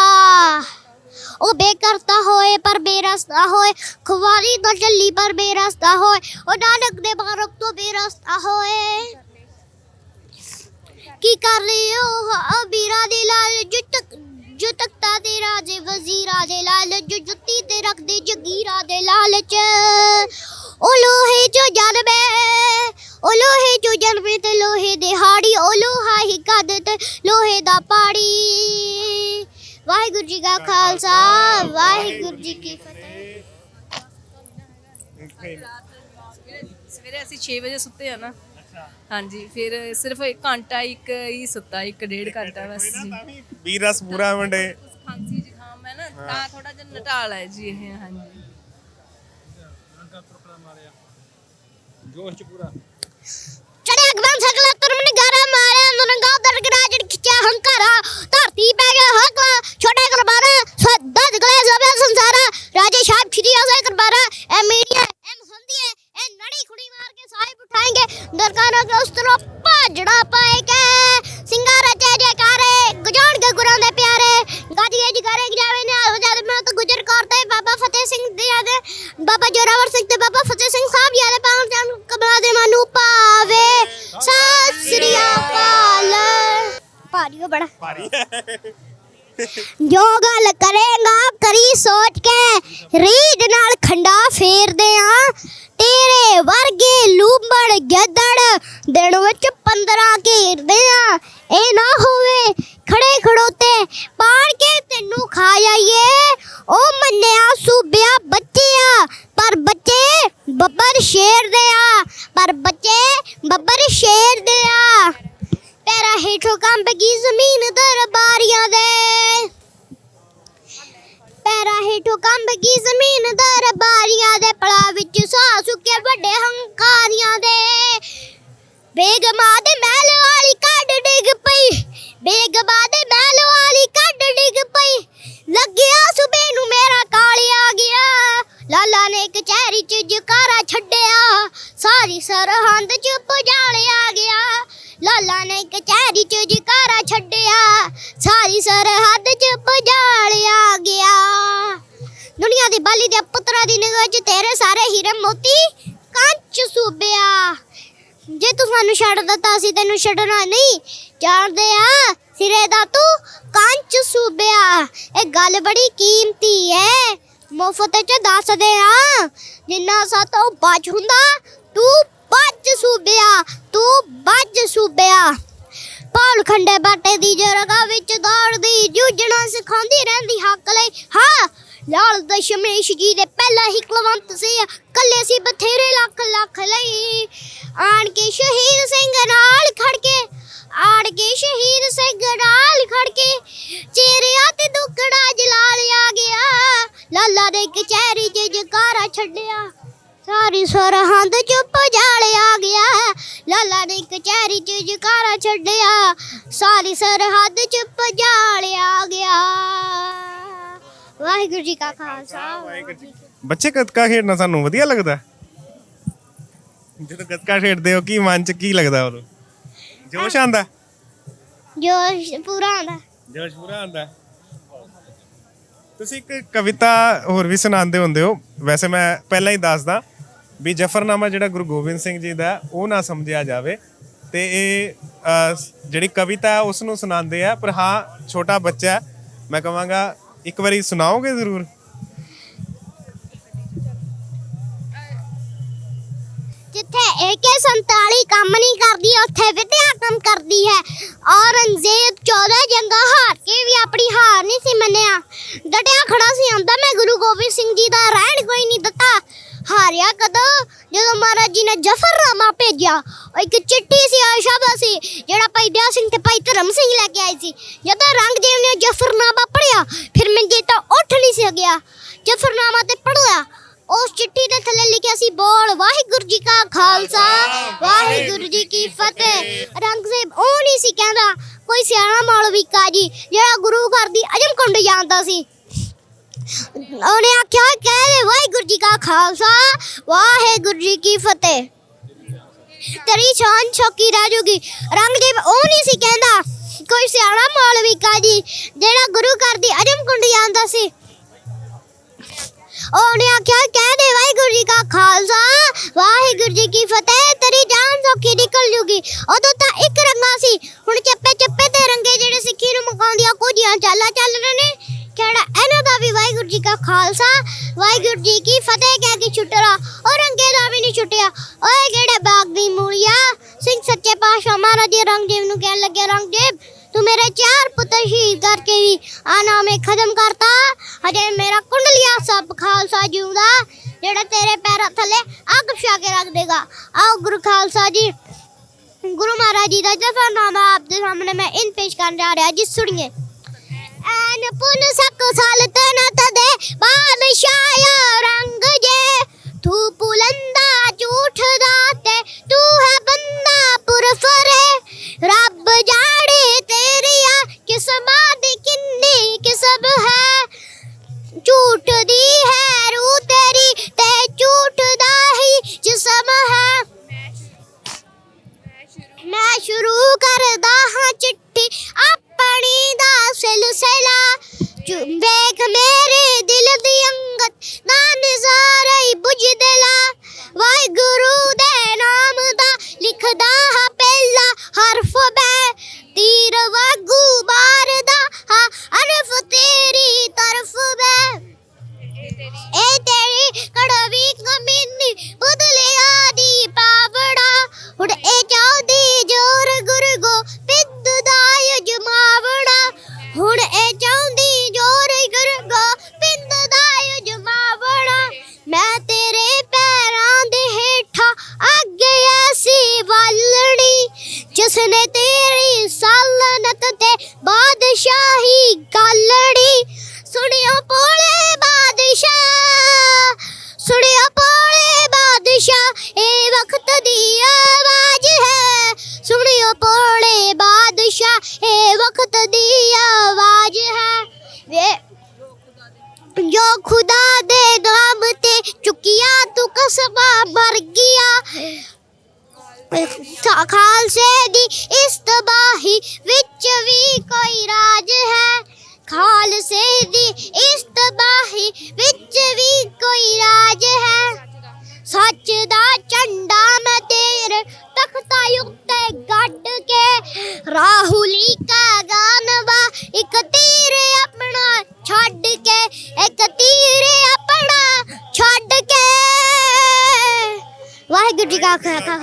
ਉਹ ਬੇਕਰਤਾ ਹੋਏ, ਪਰ ਬੇਰਸਤਾ ਹੋਏ। ਖੁਵਾਰੀ ਤੋਂ ਚੱਲੀ ਪਰ ਬੇਰਸਤਾ ਹੋਏ। ਉਹ ਨਾਨਕ ਦੇ ਬਾਰਕ ਤੋਂ ਬੇਰਸਤਾ ਹੋਏ। ਕੀ ਕਰ ਰਹੀ ਹੋ? ਅਬੀਰਾ ਦੇ ਲਾਲ ਜੁੱਤਕ ਜੁੱਤਕਤਾ ਦੇ ਰਾਜੇ, ਵਜ਼ੀਰਾ ਦੇ ਲਾਲ ਜੋ ਜੁੱਤੀ ਤੇ ਰੱਖਦੇ ਜਗੀਰਾ ਦੇ ਲਾਲਚ। ਉਹ ਲੋਹੇ ਚੋਂ ਜਨਮੇ ਉਹ ਲੋਹੇ ਚੋਂ ਜਨਮੇ ਤੇ ਲੋਹੇ ਦੇ ਹਾੜੀ, ਉਹ ਲੋਹਾ ਹੀ ਕਦ ਤੇ ਲੋਹੇ ਦਾ ਪਾੜੀ। ਵਾਹਿਗੁਰੂ ਜੀ ਕਾ ਖਾਲਸਾ ਵਾਹਿਗੁਰੂ ਜੀ ਕੀ ਫਤਿਹ। ਸਵੇਰੇ ਅਸੀਂ 6 ਵਜੇ ਸੁੱਤੇ ਆ ਨਾ। ਹਾਂਜੀ ਫਿਰ ਸਿਰਫ ਇੱਕ ਘੰਟਾ ਇੱਕ ਹੀ ਸੁੱਤਾ ਇੱਕ ਡੇਢ ਘੰਟਾ ਬਸ ਜੀ। ਤਾਂ ਵੀ ਵੀਰਸ ਪੂਰਾ ਮੰਡੇ ਖਾਂਸੀ ਜ਼ੁਕਾਮ ਹੈ ਨਾ ਤਾਂ ਥੋੜਾ ਜਿਹਾ ਨਟਾਲ ਹੈ ਜੀ ਇਹ ਹਾਂਜੀ। ਜੋਸ਼ ਚ ਪੂਰਾ। ਚੜਿਆ ਅਗਵਾਨ ਤੁਰਮ ਨਿਗਾਰਾ ਮਾਰਿਆ ਨਰੰਗਾ ਦਰ ਗਰਾਜ ਖਿੱਚਿਆ ਹੰਕਾਰਾ ਧਰਤੀ ਪੈ ਗਿਆ ਹਕਲਾ ਛੋਟੇ ਕਰਬਾਰਾ ਸਦਾ ਜਗਲੇ ਸਭੇ ਸੰਸਾਰਾ ਰਾਜੇ ਸਾਹਿਬ ਖਿਰੀ ਆਜ਼ਾ ਕਰਬਾਰਾ ਐ ਮੀਡੀਆ ਐ ਮਸੰਦੀਏ ਐ ਨੜੀ ਖੁੜੀ ਮਾਰ ਕੇ ਸਾਹਿਬ ਉਠਾਏਂਗੇ ਦਰਕਾਰਾਂ ਕੇ ਉਸ ਤਰ੍ਹਾਂ ਭਾਜੜਾ ਪਾਏਗੇ ਸਿੰਗਾਰਾ ਜੈ ਜੈਕਾਰੇ ਗਜਾਣਗੇ ਗੁਰਾਂ ਦੇ ਪਿਆਰੇ ਗੱਜੀਏ ਜਗਾਰੇ ਜਾਵੇ ਨੇ ਆਵ ਜਦ ਮੈਂ ਤਾਂ ਗੁਜਰ ਕਰਤੇ ਬਾਬਾ ਫਤਿਹ ਸਿੰਘ ਦੇ ਯਾਦ ਬਾਬਾ ਜੋਰਾਵਰ ਸਿੰਘ ਤੇ ਬਾਬਾ ਫਤਿਹ ਸਿੰਘ ਸਾਹਿਬ ਯਾਦ ਪਾਉਣ ਜਾਨ ਕਬਲਾ ਦੇ ਮਨੂ ਪਾਵੇ ਸਤਿ ਸ੍ਰੀ ਅਕਾਲ ਭਾਰੀਓ ਬੜਾ ਭਾਰੀ ਜੋ ਗੱਲ ਕਰੇਗਾ ਕਰੀ ਸੋਚ ਕੇ ਰੀਝ ਨਾਲ ਖੰਡਾ ਫੇਰਦੇ ਆ ਤੇਰੇ ਵਰਗੇ ਲੂੰਬੜ ਗਿੱਦੜ ਦਿਨ ਵਿੱਚ 15 ਘੇਰਦੇ ਆ ਇਹ ਨਾ ਹੋਵੇ ਖੜੇ ਖੜੋਤੇ ਪਾੜ ਕੇ ਤੈਨੂੰ ਖਾ ਜਾਈਏ ਉਹ ਮੰਨਿਆ ਸੂਬਿਆ ਬੱਚਿਆ ਪਰ ਬੱਚੇ ਬੱਬਰ ਸ਼ੇਰ ਦੇ ਆ ਪਰ ਬੱਚੇ ਬੱਬਰ ਸ਼ੇਰ ਦੇ ਆ ਪੈਰਾ ਹੇਠੋਂ ਕੰਬ ਗਈ ਜ਼ਮੀਨ ਦਰਬਾਰੀਆਂ ਦੇ ਪੈਰਾ ਹੇਠੋਂ ਕੰਬ ਗਈ ਜ਼ਮੀਨ ਦੇ ਪਲਾ ਵਿੱਚ ਸਾਹ ਸੁੱਕੇ ਵੱਡੇ ਹੰਕਾਰੀਆਂ ਦੇ। ਬੇਗਮਾ ਦੇ ਮਹਿਲ ਵਾਲੀ ਕੱਢ ਡਿੱਗ ਪਈ। ਬੇਗਮਾ ਦੇ ਮਹਿਲ ਵਾਲੀ ਕੱਢ ਡਿੱਗ ਪਈ। ਲੱਗਿਆ ਸੁਬੇ ਨੂੰ ਮੇਰਾ ਕਾਲੀ ਆ ਗਿਆ। ਲਾਲਾ ਨੇ ਕਚਹਿਰੀ ਚ ਜਕਾਰਾ ਛੱਡਿਆ। ਸਾਰੀ ਸਰਹੰਦ ਚ ਪੁਜਾਲਿਆ ਗਿਆ। ਲਾਲਾ ਨੇ ਕਚਹਿਰੀ ਚ ਜਕਾਰਾ ਛੱਡਿਆ, ਸਾਰੀ ਸਰਹੱਦ ਚ ਪੁਜਾਲਿਆ ਗਿਆ। ਦੁਨੀਆ ਦੀ ਬਾਲੀ ਦੇ ਪੁੱਤਰਾਂ ਦੀ ਨਿਗਾਹ ਚ ਤੇਰੇ ਸਾਰੇ ਹੀਰੇ ਮੋਤੀ ਕੰਚ ਸੂਬਿਆ। ਜੇ ਤੂੰ ਸਾਨੂੰ ਛੱਡ ਦਿੱਤਾ ਅਸੀਂ ਤੈਨੂੰ ਛੱਡਣਾ ਨਹੀਂ। ਜਾਣਦੇ ਆ ਸਿਰੇ ਦਾ ਤੂੰ ਕੰਚ ਸੂਬਿਆ। ਇਹ ਗੱਲ ਬੜੀ ਕੀਮਤੀ ਹੈ। ਮੁਫਤ ਚ ਦੱਸਦੇ ਆ ਜਿੰਨਾ ਸਾਤੋਂ ਬਚ ਹੁੰਦਾ, ਤੂੰ ਬਚ ਸੂਬਿਆ, ਤੂੰ ਬਚ ਸੂਬਿਆ। ਪਾਲ ਖੰਡੇ ਬਾਟੇ ਦੀ ਜਰਗਾ ਵਿੱਚ ਦੌੜਦੀ, ਜੂਝਣਾ ਸਿਖਾਉਂਦੀ ਰਹਿੰਦੀ ਹੱਕ ਲਈ। ਹਾਂ, ਲਾਲ ਦਸ਼ਮੇਸ਼ ਜੀ ਦੇ ਪਹਿਲਾ ਹੀ ਕੁਲਵੰਤ ਸੀ ਕੱਲੇ ਸੀ ਬਥੇਰੇ ਲੱਖ ਲੱਖ ਲਈ। ਆਣ ਕੇ ਸ਼ਹੀਦ ਸਿੰਘ ਨਾਲ ਖੜ ਕੇ ਆੜ ਕੇ ਸ਼ਹੀਦ ਸਿੰਘ ਨਾਲ ਖੜ ਕੇ, ਚਿਹਰਿਆਂ ਤੇ ਦੁੱਖੜਾ ਜਲਾ ਲਿਆ ਗਿਆ। ਲਾਲਾ ਦੇ ਕਚਹਿਰੀ 'ਚ ਜਕਾਰਾ ਛੱਡਿਆ। ਸਾਰੀ ਸਰਹੰਦ ਚੁੱਪ ਜਾਲਿਆ ਗਿਆ। ਲਾਲਾ ਨੇ ਕਚਹਿਰੀ 'ਚ ਜਕਾਰਾ ਛੱਡਿਆ। ਸਾਰੀ ਸਰਹੱਦ ਚੁੱਪ ਜਾਲਿਆ ਗਿਆ। ਵਾਹਿਗੁਰੂ ਜੀ ਕਾ ਖਾਲਸਾ। ਵਾਹਿਗੁਰੂ ਜੀ ਕੀ ਬੱਚੇ ਗੱਤਕਾ ਖੇਡਣਾ ਸਾਨੂੰ ਵਧੀਆ ਲੱਗਦਾ? ਜਦੋਂ ਗੱਤਕਾ ਖੇਡਦੇ ਹੋ ਕੀ ਮਨ ਚ ਕੀ ਲੱਗਦਾ ਉਦੋਂ? ਜੋਸ਼ ਆਂਦਾ ਜੋਸ਼ ਪੂਰਾ ਆਉਂਦਾ। ਜੋਸ਼ ਪੂਰਾ ਆਂਦਾ ਤੁਸੀਂ ਇੱਕ ਕਵਿਤਾ ਹੋਰ ਵੀ ਸੁਣਾਉਂਦੇ ਹੁੰਦੇ ਹੋ। ਵੈਸੇ ਮੈਂ ਪਹਿਲਾਂ ਹੀ ਦੱਸਦਾ। ਵੀ ਜਫਰਨਾਮਾ ਜਿਹੜਾ ਗੁਰੂ ਗੋਬਿੰਦ ਸਿੰਘ ਜੀ ਦਾ ਉਹ ਨਾ ਸਮਝਿਆ ਜਾਵੇ। ਤੇ ਇਹ ਜਿਹੜੀ ਕਵਿਤਾ ਉਸ ਨੂੰ ਸੁਣਾਉਂਦੇ ਆ, ਪਰ ਹਾਂ, ਛੋਟਾ ਬੱਚਾ ਮੈਂ ਕਹਾਂਗਾ, ਇੱਕ ਵਾਰੀ ਸੁਣਾਓਗੇ ਜ਼ਰੂਰ? ਜਿੱਥੇ AK47 ਕੰਮ ਨਹੀਂ ਕਰਦੀ, ਉੱਥੇ ਵਿਦਿਆ ਕੰਮ ਕਰਦੀ ਹੈ। ਔਰੰਗਜ਼ੇਬ 14 ਜੰਗਾਂ ਹਾਰ ਕੇ ਵੀ ਆਪਣੀ ਹਾਰ ਨਹੀਂ ਸੀ ਮੰਨਿਆ। ਡਟਿਆ ਖੜਾ ਸੀ ਆਂਦਾ ਮੈਂ ਗੁਰੂ ਗੋਬਿੰਦ ਸਿੰਘ ਜੀ ਦਾ ਰਹਿਣ ਕੋਈ ਨਹੀਂ ਦਿੱਤਾ। ਹਾਰਿਆ ਕਦੋਂ? ਜਦੋਂ ਮਹਾਰਾਜ ਜੀ ਨੇ ਜਫਰਨਾਮਾ ਭੇਜਿਆ। ਉਹ ਇੱਕ ਚਿੱਠੀ ਸੀ ਆਸ਼ਾਬਾ ਸੀ, ਜਿਹੜਾ ਭਾਈ ਦਇਆ ਸਿੰਘ ਤੇ ਭਾਈ ਧਰਮ ਸਿੰਘ ਲੈ ਕੇ ਆਏ ਸੀ। ਜਦੋਂ ਰੰਗਦੇਵ ਨੇ ਜਫਰਨਾਮਾ ਪੜਿਆ ਫਿਰ ਮੰਜੇ ਤੋਂ ਉੱਠ ਨਹੀਂ ਸਕਿਆ ਜਫਰਨਾਮਾ ਤੇ ਪੜਿਆ ਉਸ ਚਿੱਠੀ ਦੇ ਥੱਲੇ ਲਿਖਿਆ ਸੀ ਬੋਲ, ਵਾਹਿਗੁਰੂ ਜੀ ਕਾ ਖਾਲਸਾ, ਵਾਹਿਗੁਰੂ ਜੀ ਕੀ ਫਤਿਹ। ਰੰਗਜ਼ੇਬ ਉਹ ਨਹੀਂ ਸੀ ਕਹਿੰਦਾ, ਕੋਈ ਸਿਆਣਾ ਮੌਲਵੀ ਕਾਜੀ, ਜਿਹੜਾ ਗੁਰੂ ਘਰ ਦੀ ਅਜਮ ਕੁੰਡ ਜਾਂਦਾ ਸੀ। ਉਹਨੇ ਆਖਿਆ, ਕਹਿ ਵਾਹਿਗੁਰੂ ਜੀ ਕਾ ਖਾਲਸਾ, ਵਾਹਿਗੁਰੂ ਜੀ ਕੀ ਫਤਿਹ। ਤੇਰੀ ਸ਼ਾਨ ਛੋਕੀ ਰਾਜੂਗੀ ਰੰਗਦੇਵ ਉਹ ਨਹੀਂ ਸੀ ਕਹਿੰਦਾ, ਕੋਈ ਸਿਆਣਾ ਮੌਲਵੀ ਕਾਜੀ ਜਿਹੜਾ ਗੁਰੂ ਘਰ ਦੀ ਅਜਮ ਕੁੰਡ ਜਾਣਦਾ ਸੀ। ਉਹਨੇ ਆਖਿਆ, ਕਹਿ ਦੇ ਵਾਹਿਗੁਰੂ ਜੀ ਕਾ ਖਾਲਸਾ, ਵਾਹਿਗੁਰੂ ਜੀ ਕੀ ਫਤਿਹ, ਤੇਰੀ ਜਾਨ ਸੌਖੀ ਨਿਕਲ ਜੂਗੀ। ਉਦੋਂ ਤਾਂ ਇੱਕ ਰੰਗਾ ਸੀ। ਹੁਣ ਚੱਪੇ ਚੱਪੇ ਤੇ ਰੰਗੇ ਜਿਹੜੇ ਸਿੱਖੀ ਨੂੰ ਮਕਾਉਂਦੀਆਂ, ਕੁਝੀਆਂ ਚਾਲਾਂ ਚੱਲ ਰਹੇ ਨੇ। ਕਿਹੜਾ ਇਹਨਾਂ ਦਾ ਵੀ ਵਾਹਿਗੁਰੂ ਜੀ ਕਾ ਖਾਲਸਾ ਵਾਹਿਗੁਰੂ ਜੀ ਕੀ ਫਤਿਹ ਕਹਿ ਕੇ ਛੁੱਟਰਾ ਉਹ ਰੰਗੇ ਦਾ ਵੀ ਨਹੀਂ ਛੁੱਟਿਆ ਓਏ ਕਿਹੜੇ ਬਾਗ ਦੀ ਮੂਲੀਆ ਸਿੰਘ ਸੱਚੇ ਪਾਤਸ਼ਾਹ ਮਹਾਰਾਜ ਜੀ ਰੰਗਦੇਵ ਨੂੰ ਕਹਿਣ ਲੱਗਿਆ ਰੰਗਦੇਵ ਤੂੰ ਮੇਰੇ ਚਾਰ ਪੁੱਤਰ ਸ਼ਹੀਦ ਕਰਕੇ ਵੀ ਆ ਨਾਮੇ ਖਤਮ ਕਰਤਾ ਹਜੇ ਮੇਰਾ ਕੁੰਡਲੀਆ ਸਭ ਖਾਲਸਾ ਜਿਉਂਦਾ ਜਿਹੜਾ ਤੇਰੇ ਪੈਰਾਂ ਥੱਲੇ ਅੱਗ ਛਾ ਕੇ ਰੱਖ ਦੇਗਾ ਆਓ ਗੁਰੂ ਖਾਲਸਾ ਜੀ ਗੁਰੂ ਮਹਾਰਾਜ ਜੀ ਦਾ ਜਫਰਨਾਮਾ ਆਪ ਦੇ ਸਾਹਮਣੇ ਮੈਂ ਇਨ ਪੇਸ਼ ਕਰਨ ਜਾ ਰਿਹਾ ਜੀ ਸੁਣੀਏ En punusak सल्तनतदे बादशाह औरंगजेब तू बुलंदा झूठ दाते तू है बंदा पुरफरे रब जाने तेरिया किस्मत किन्नी किस्म है झूठ दी planeta ਰਾਹੁਲੀ ਕਾ ਗਾਨਵਾ, ਇੱਕ ਤੀਰ ਆਪਣਾ ਛੱਡ ਕੇ, ਇੱਕ ਤੀਰ ਆਪਣਾ ਛੱਡ ਕੇ। ਵਾਹਿਗੁਰੂ ਜੀ ਕਾ ਖਾਲਸਾ।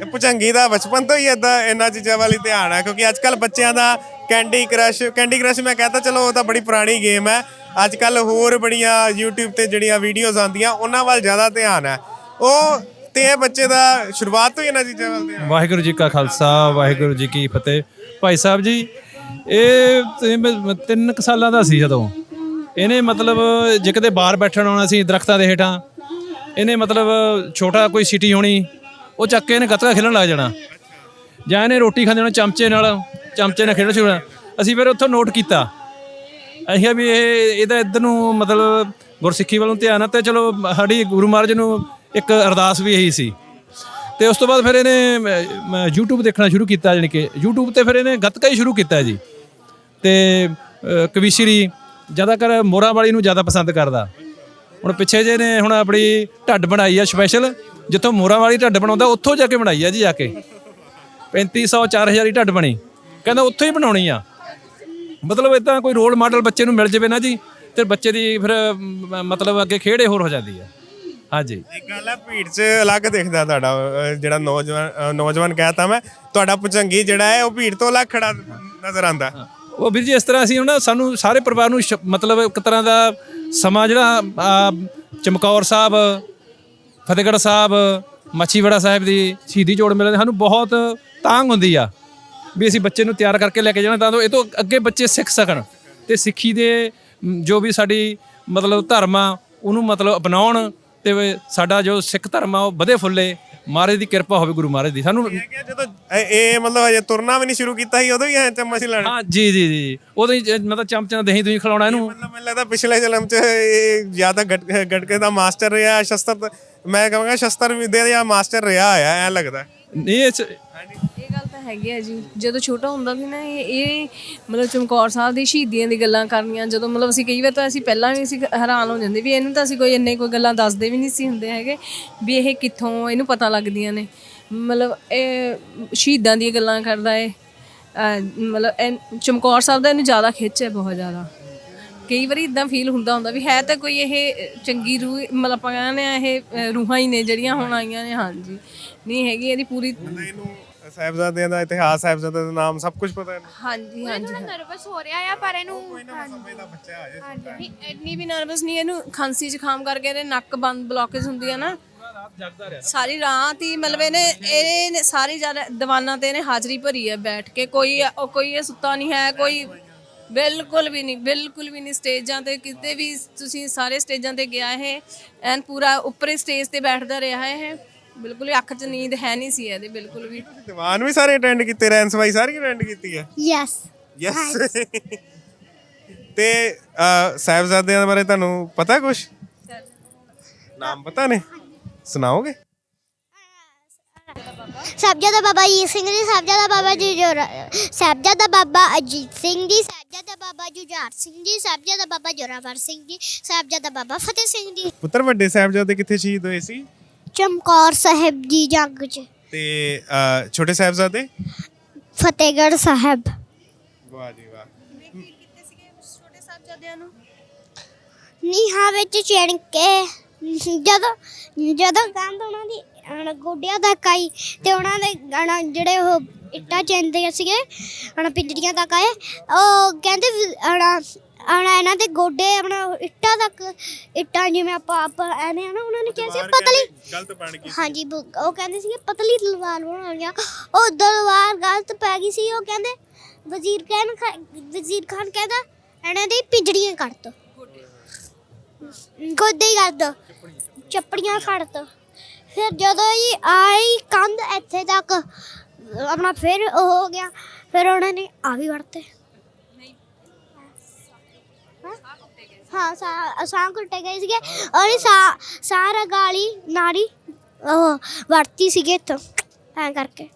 ਇਹ ਪੁਚੰਗੀ ਦਾ ਬਚਪਨ ਤੋਂ ਹੀ ਇਦਾਂ ਇਹਨਾਂ ਚੀਜ਼ਾਂ ਵਾਲੀ ਧਿਆਨ ਹੈ, ਕਿਉਂਕਿ ਅੱਜ ਕੱਲ ਬੱਚਿਆਂ ਦਾ ਕੈਂਡੀ ਕ੍ਰਸ਼ ਕੈਂਡੀ ਕ੍ਰਸ਼ ਮੈਂ ਕਹਤਾ ਚਲੋ ਉਹ ਤਾਂ ਬੜੀ ਪੁਰਾਣੀ ਗੇਮ ਹੈ। ਅੱਜ ਕੱਲ ਹੋਰ ਬੜੀਆਂ YouTube ਤੇ ਜਿਹੜੀਆਂ ਵੀਡੀਓਜ਼ ਆਉਂਦੀਆਂ, ਉਹਨਾਂ ਵੱਲ ਜ਼ਿਆਦਾ ਧਿਆਨ ਹੈ। ਉਹ ਤੇ ਇਹ ਬੱਚੇ ਦਾ, ਸ਼ੁਰੂਆਤ ਤੋਂ ਹੀ ਇਹਨਾਂ ਚੀਜ਼ਾਂ ਵੱਲ ਧਿਆਨ। ਵਾਹਿਗੁਰੂ ਜੀ ਕਾ ਖਾਲਸਾ, ਵਾਹਿਗੁਰੂ ਜੀ ਕੀ ਫਤਿਹ। ਭਾਈ ਸਾਹਿਬ ਜੀ, ਇਹ ਤੇ ਮੈਂ ਤਿੰਨ ਕੁ ਸਾਲਾਂ ਦਾ ਸੀ ਜਦੋਂ। ਇਹਨੇ ਮਤਲਬ ਜੇ ਕਿਤੇ ਬਾਹਰ ਬੈਠਣ ਆਉਣਾ ਸੀ ਦਰਖਤਾਂ ਦੇ ਹੇਠਾਂ, ਇਹਨੇ ਮਤਲਬ ਛੋਟਾ ਕੋਈ ਸਿਟੀ ਹੋਣੀ, ਉਹ ਚੱਕ ਕੇ ਇਹਨੇ ਗੱਤਕਾ ਖੇਲਣ ਲੱਗ ਜਾਣਾ। ਜਾਂ ਇਹਨੇ ਰੋਟੀ ਖਾਂਦੇ ਹੋਣਾ ਚਮਚੇ ਨਾਲ ਚਮਚੇ ਨਾਲ ਖੇਡਣਾ ਸ਼ੁਰੂ ਕਰਨਾ। ਅਸੀਂ ਫਿਰ ਉੱਥੋਂ ਨੋਟ ਕੀਤਾ। ਅਸੀਂ ਕਿਹਾ ਵੀ ਇਹ, ਇਹਦਾ ਇੱਧਰ ਨੂੰ ਮਤਲਬ ਗੁਰਸਿੱਖੀ ਵੱਲੋਂ ਧਿਆਨ ਆ ਤੇ ਚਲੋ ਸਾਡੀ ਗੁਰੂ ਮਹਾਰਾਜ ਨੂੰ ਇੱਕ ਅਰਦਾਸ ਵੀ ਇਹੀ ਸੀ। ਤੇ ਉਸ ਤੋਂ ਬਾਅਦ ਫਿਰ ਇਹਨੇ ਮ- ਮ- YouTube ਦੇਖਣਾ ਸ਼ੁਰੂ ਕੀਤਾ ਜਾਣੀ ਕਿ YouTube ਤੇ ਫਿਰ ਇਹਨੇ ਗੱਤਕਾ ਹੀ ਸ਼ੁਰੂ ਕੀਤਾ ਜੀ। ਤੇ ਅ, ਕਵੀਸ਼ਰੀ ਜ਼ਿਆਦਾਤਰ ਮੋਰਾਂ ਵਾਲੀ ਨੂੰ ਜ਼ਿਆਦਾ ਪਸੰਦ ਕਰਦਾ। ਹੁਣ ਪਿੱਛੇ ਜੇ ਨੇ ਹੁਣ ਆਪਣੀ ਢੱਡ ਬਣਾਈ ਆ ਸਪੈਸ਼ਲ ਜਿੱਥੋਂ ਮੋਰਾਂ ਵਾਲੀ ਢੱਡ ਬਣਾਉਂਦਾ ਉੱਥੋਂ ਜਾ ਕੇ ਬਣਾਈ ਆ ਜੀ ਜਾ ਕੇ। 3500 4000 ਦੀ ਢੱਡ ਬਣੀ। ਕਹਿੰਦਾ ਉੱਥੋਂ ਹੀ ਬਣਾਉਣੀ ਆ। ਮਤਲਬ ਇਦਾਂ ਕੋਈ ਰੋਲ ਮਾਡਲ ਬੱਚੇ ਨੂੰ ਮਿਲ ਜਾਵੇ ਨਾ ਜੀ ਤੇ ਬੱਚੇ ਦੀ ਫਿਰ ਮ- ਮਤਲਬ ਅੱਗੇ ਖੇੜੇ ਹੋਰ ਹੋ ਜਾਂਦੀ ਆ। ਹਾਂਜੀ। ਇੱਕ ਗੱਲ ਹੈ ਭੀੜ 'ਚ ਅਲੱਗ ਦਿਖਦਾ ਤੁਹਾਡਾ ਅਹ, ਜਿਹੜਾ ਨੌਜਵਾਨ ਅਹ, ਨੌਜਵਾਨ ਕਹਿਤਾ ਮੈਂ। ਤੁਹਾਡਾ ਭੁਜੰਗੀ ਜਿਹੜਾ ਹੈ ਉਹ ਭੀੜ ਤੋਂ ਅਲੱਗ ਖੜਾ ਨਜ਼ਰ ਆਉਂਦਾ ਉਹ ਵੀਰ ਜੀ ਇਸ ਤਰ੍ਹਾਂ ਅਸੀਂ ਹੁਣ ਸਾਨੂੰ ਸਾਰੇ ਪਰਿਵਾਰ ਨੂੰ ਸ਼- ਮਤਲਬ ਇੱਕ ਤਰ੍ਹਾਂ ਦਾ ਸਮਾਂ ਜਿਹੜਾ ਚਮਕੌਰ ਸਾਹਿਬ ਫਤਿਹਗੜ੍ਹ ਸਾਹਿਬ ਮੱਛੀਵਾੜਾ ਸਾਹਿਬ ਦੀ ਸ਼ਹੀਦੀ ਜੋੜ ਮੇਲੇ ਦੀ ਸਾਨੂੰ ਬਹੁਤ ਤਾਂਗ ਹੁੰਦੀ ਆ ਵੀ ਅਸੀਂ ਬੱਚੇ ਨੂੰ ਤਿਆਰ ਕਰਕੇ ਲੈ ਕੇ ਜਾਣਾ ਤਾਂ ਜੋ ਇਹ ਤੋਂ ਅੱਗੇ ਬੱਚੇ ਸਿੱਖ ਸਕਣ। ਤੇ ਸਿੱਖੀ ਦੇ ਮ, ਜੋ ਵੀ ਸਾਡੀ ਮਤਲਬ ਧਰਮ ਆ ਉਹਨੂੰ ਮਤਲਬ ਅਪਣਾਉਣ ਤੇ ਸਾਡਾ ਜੋ ਸਿੱਖ ਧਰਮ ਆ ਉਹ ਵਧੇ ਫੁੱਲੇ। ਮਹਾਰਾਜ ਦੀ ਕਿਰਪਾ ਹੋਵੇ ਗੁਰੂ ਮਹਾਰਾਜ ਦੀ। ਸਾਨੂੰ ਇਹ ਕਿ ਜਦੋਂ ਇਹ- ਇਹ ਮਤਲਬ ਹਜੇ ਤੁਰਨਾ ਵੀ ਨਹੀਂ ਸ਼ੁਰੂ ਕੀਤਾ ਸੀ ਉਦੋਂ ਹੀ ਐ ਚਮਚ ਲੈਣਾ। ਹਾਂ ਜੀ ਜੀ ਜੀ। ਉਦੋਂ ਹੀ ਜ- ਮਤਲਬ ਚਮਚਾ ਦਹੀਂ ਤੁਸੀਂ ਖਿਲਾਉਣਾ ਇਹਨੂੰ। ਮਤਲਬ ਮੈਨੂੰ ਲੱਗਦਾ ਪਿਛਲੇ ਜਨਮ 'ਚ ਇਹ ਜਾਂ ਤਾਂ ਗਟ- ਗਟਕੇ ਦਾ ਮਾਸਟਰ ਰਿਹਾ ਸ਼ਸਤਰ ਮੈਂ ਕਹਾਂਗਾ ਸ਼ਸਤਰ ਵਿਦਿਆ ਦਾ ਮਾਸਟਰ ਰਿਹਾ ਆ ਐ ਲੱਗਦਾ। ਨਹੀਂ ਇਸ ਇਹ ਗੱਲ ਤਾਂ ਹੈਗੀ ਹੈ ਜੀ। ਜਦੋਂ ਛੋਟਾ ਹੁੰਦਾ ਸੀ ਨਾ, ਇਹ ਇਹ ਮਤਲਬ ਚਮਕੌਰ ਸਾਹਿਬ ਦੀ ਸ਼ਹੀਦੀਆਂ ਦੀ ਗੱਲਾਂ ਕਰਨੀਆਂ, ਜਦੋਂ ਮਤਲਬ ਅਸੀਂ ਕਈ ਵਾਰ ਤਾਂ ਅਸੀਂ ਪਹਿਲਾਂ ਵੀ ਅਸੀਂ ਹੈਰਾਨ ਹੋ ਜਾਂਦੇ ਵੀ ਇਹਨੂੰ ਤਾਂ ਅਸੀਂ ਕੋਈ ਇੰਨੇ ਕੋਈ ਗੱਲਾਂ ਦੱਸਦੇ ਵੀ ਨਹੀਂ ਸੀ ਹੁੰਦੇ ਹੈਗੇ, ਵੀ ਇਹ ਕਿੱਥੋਂ ਇਹਨੂੰ ਪਤਾ ਲੱਗਦੀਆਂ ਨੇ। ਮਤਲਬ ਇਹ ਸ਼ਹੀਦਾਂ ਦੀਆਂ ਗੱਲਾਂ ਕਰਦਾ ਏ। ਅਹ ਮਤਲਬ ਇਹ ਚਮਕੌਰ ਸਾਹਿਬ ਦਾ ਇਹਨੂੰ ਜ਼ਿਆਦਾ ਖਿੱਚ ਹੈ ਬਹੁਤ ਜ਼ਿਆਦਾ। ਕਈ ਵਾਰੀ ਇਦਾਂ ਫੀਲ ਹੁੰਦਾ ਹੁੰਦਾ ਵੀ ਹੈ ਤਾਂ ਕੋਈ ਇਹ ਚੰਗੀ ਰੂਹ ਮਤਲਬ ਆਪਾਂ ਕਹਿੰਦੇ ਆ ਇਹ ਰੂਹਾਂ ਹੀ ਨੇ ਜਿਹੜੀਆਂ ਹੁਣ ਆਈਆਂ ਨੇ ਹਾਂਜੀ। ਨਹੀਂ ਹੈਗੀ ਇਹਦੀ ਪੂਰੀ ਇਹਨੂੰ ਸਾਹਿਬਜ਼ਾਦਿਆਂ ਦਾ ਇਤਿਹਾਸ ਸਾਹਿਬਜ਼ਾਦਿਆਂ ਦਾ ਨਾਮ ਸਭ ਕੁਝ ਪਤਾ ਇਹਨੂੰ। ਹਾਂਜੀ ਹਾਂਜੀ ਨਰਵਸ ਹੋ। ਰਿਹਾ ਆ ਪਰ ਇਹਨੂੰ ਇਹਦਾ ਬੱਚਾ ਆ ਜੇ ਨਹੀਂ ਇੰਨੀ ਵੀ ਨਰਵਸ ਨਹੀਂ ਇਹਨੂੰ ਖਾਂਸੀ ਜ਼ੁਕਾਮ ਕਰਕੇ ਇਹਦੇ ਨੱਕ ਬੰਦ ਬਲੌਕੇਜ ਹੁੰਦੀ ਆ ਨਾ। ਸਾਰੀ ਰਾਤ ਹੀ ਮਤਲਬ ਇਹਨੇ ਇਹਨੇ ਸਾਰੀ ਜ਼ਿਆਦਾ ਦੀਵਾਨਾਂ ਤੇ ਇਹਨੇ ਹਾਜ਼ਰੀ ਭਰੀ ਹੈ ਬੈਠ ਕੇ ਕੋਈ ਉਹ ਕੋਈ ਇਹ ਸੁੱਤਾ ਨਹੀਂ ਹੈ ਕੋਈ ਬਿਲਕੁਲ ਵੀ ਨਹੀਂ ਬਿਲਕੁਲ ਵੀ ਨਹੀਂ ਸਟੇਜਾਂ ਤੇ ਕਿਤੇ ਵੀ ਤੁਸੀਂ ਸਾਰੇ ਸਟੇਜਾਂ ਤੇ ਗਿਆ ਇਹ ਐਨ ਪੂਰਾ ਉੱਪਰੇ ਸਟੇਜ ਤੇ ਬੈਠਦਾ ਰਿਹਾ ਇਹ। ਬਿਲਕੁਲ ਹੀ ਅੱਖ 'ਚ ਨੀਂਦ ਹੈ ਨਹੀਂ ਸੀ ਇਹਦੇ ਬਿਲਕੁਲ ਵੀ। ਦੀਵਾਨ ਵੀ ਸਾਰੇ ਅਟੈਂਡ ਕੀਤੇ ਰੈਂਸ ਬਾਈ ਸਾਰੀ ਅਟੈਂਡ ਕੀਤੀ ਹੈ? ਯੈਸ। ਯੈਸ। ਤੇ ਸਾਹਿਬਜ਼ਾਦਿਆਂ ਬਾਰੇ ਤੁਹਾਨੂੰ ਪਤਾ ਕੁਝ ਨਾਮ ਪਤਾ ਨੇ? ਸੁਣਾਓਗੇ? ਸਾਹਿਬਜ਼ਾਦਾ ਬਾਬਾ ਅਜੀਤ ਸਿੰਘ ਜੀ ਸਾਹਿਬਜ਼ਾਦਾ ਬਾਬਾ ਜੀ ਸਾਹਿਬਜ਼ਾਦਾ ਬਾਬਾ ਅਜੀਤ ਸਿੰਘ ਜੀ ਸਾਹਿਬਜ਼ਾਦਾ ਬਾਬਾ ਜੁਝਾਰ ਸਿੰਘ ਜੀ ਸਾਹਿਬਜ਼ਾਦਾ ਬਾਬਾ ਜੋਰਾਵਰ ਸਿੰਘ ਜੀ ਸਾਹਿਬਜ਼ਾਦਾ ਬਾਬਾ ਫਤਿਹ ਸਿੰਘ ਜੀ। ਪੁੱਤਰ ਵੱਡੇ ਸਾਹਿਬਜ਼ਾਦੇ ਕਿੱਥੇ ਸ਼ਹੀਦ ਹੋਏ ਸੀ? ਚਮਕੌਰ ਸਾਹਿਬ ਜੀ ਜੰਗ 'ਚ। ਤੇ ਛੋਟੇ ਸਾਹਿਬਜ਼ਾਦੇ? ਫਤਿਹਗੜ੍ਹ ਸਾਹਿਬ। ਵਾਹ ਜੀ ਵਾਹ। ਕਿਤੇ ਸੀਗੇ ਛੋਟੇ ਸਾਹਿਬਜ਼ਾਦਿਆਂ ਨੂੰ ਨੀਹਾਂ ਵਿੱਚ ਚਿਣ ਕੇ ਜਦੋਂ ਜਦੋਂ ਕੰਧ ਉਹਨਾਂ ਦੀ ਅਣ ਗੋਡਿਆਂ ਤੱਕ ਆਈ ਤੇ ਉਹਨਾਂ ਦੇ ਅਣ ਜਿਹੜੇ ਉਹ ਇੱਟਾਂ ਚਿੰਦੇ ਸੀਗੇ ਅਣ ਪਿੰਜੜੀਆਂ ਤੱਕ ਆਏ ਉਹ ਕਹਿੰਦੇ ਅਣ ਅਣ ਇਹਨਾਂ ਦੇ ਗੋਡੇ ਆਪਣਾ ਇੱਟਾਂ ਤੱਕ ਇੱਟਾਂ ਜਿਵੇਂ ਆਪਾਂ ਆਪਾਂ ਆ ਨਾ ਉਹਨਾਂ ਨੇ ਕਿਹਾ ਸੀ ਪਤਲੀ ਗਲਤ ਬਣ ਗਈ ਹਾਂਜੀ ਬੁ- ਉਹ ਕਹਿੰਦੇ ਸੀਗੇ ਪਤਲੀ ਤਲਵਾਰ ਬਣਾਉਣੀ ਆ ਉਹ ਤਲਵਾਰ ਗਲਤ ਪੈ ਗਈ ਸੀ ਉਹ ਕਹਿੰਦੇ ਵਜ਼ੀਰ ਖਾਨ ਖਾ- ਵਜ਼ੀਰ ਖਾਨ ਕਹਿੰਦਾ ਇਹਨਾਂ ਦੀ ਪਿੰਜੜੀਆਂ ਕੱਟ ਦੋ। ਗੋਡੇ। ਹੀ ਕਰ ਦੋ ਚੱਪੜੀਆਂ ਕੱਟ ਦੋ। ਫਿਰ ਜਦੋਂ ਹੀ ਆਈ ਕੰਧ ਇੱਥੇ ਤੱਕ ਆਪਣਾ ਫਿਰ ਉਹ ਹੋ ਗਿਆ। ਫਿਰ ਉਹਨਾਂ ਨੇ ਆ ਵੀ ਵੜਤੇ ਹੈਂ? ਹਾਂ ਸਾ ਸਾਹ ਘੁੱਟੇ ਗਏ ਸੀਗੇ। ਔਰ ਸਾ ਸਾਰਾ ਗਾਲੀ ਨਾੜੀ ਉਹ ਵਰਤੀ ਸੀਗੇ ਇੱਥੋਂ। ਐਂ ਕਰਕੇ।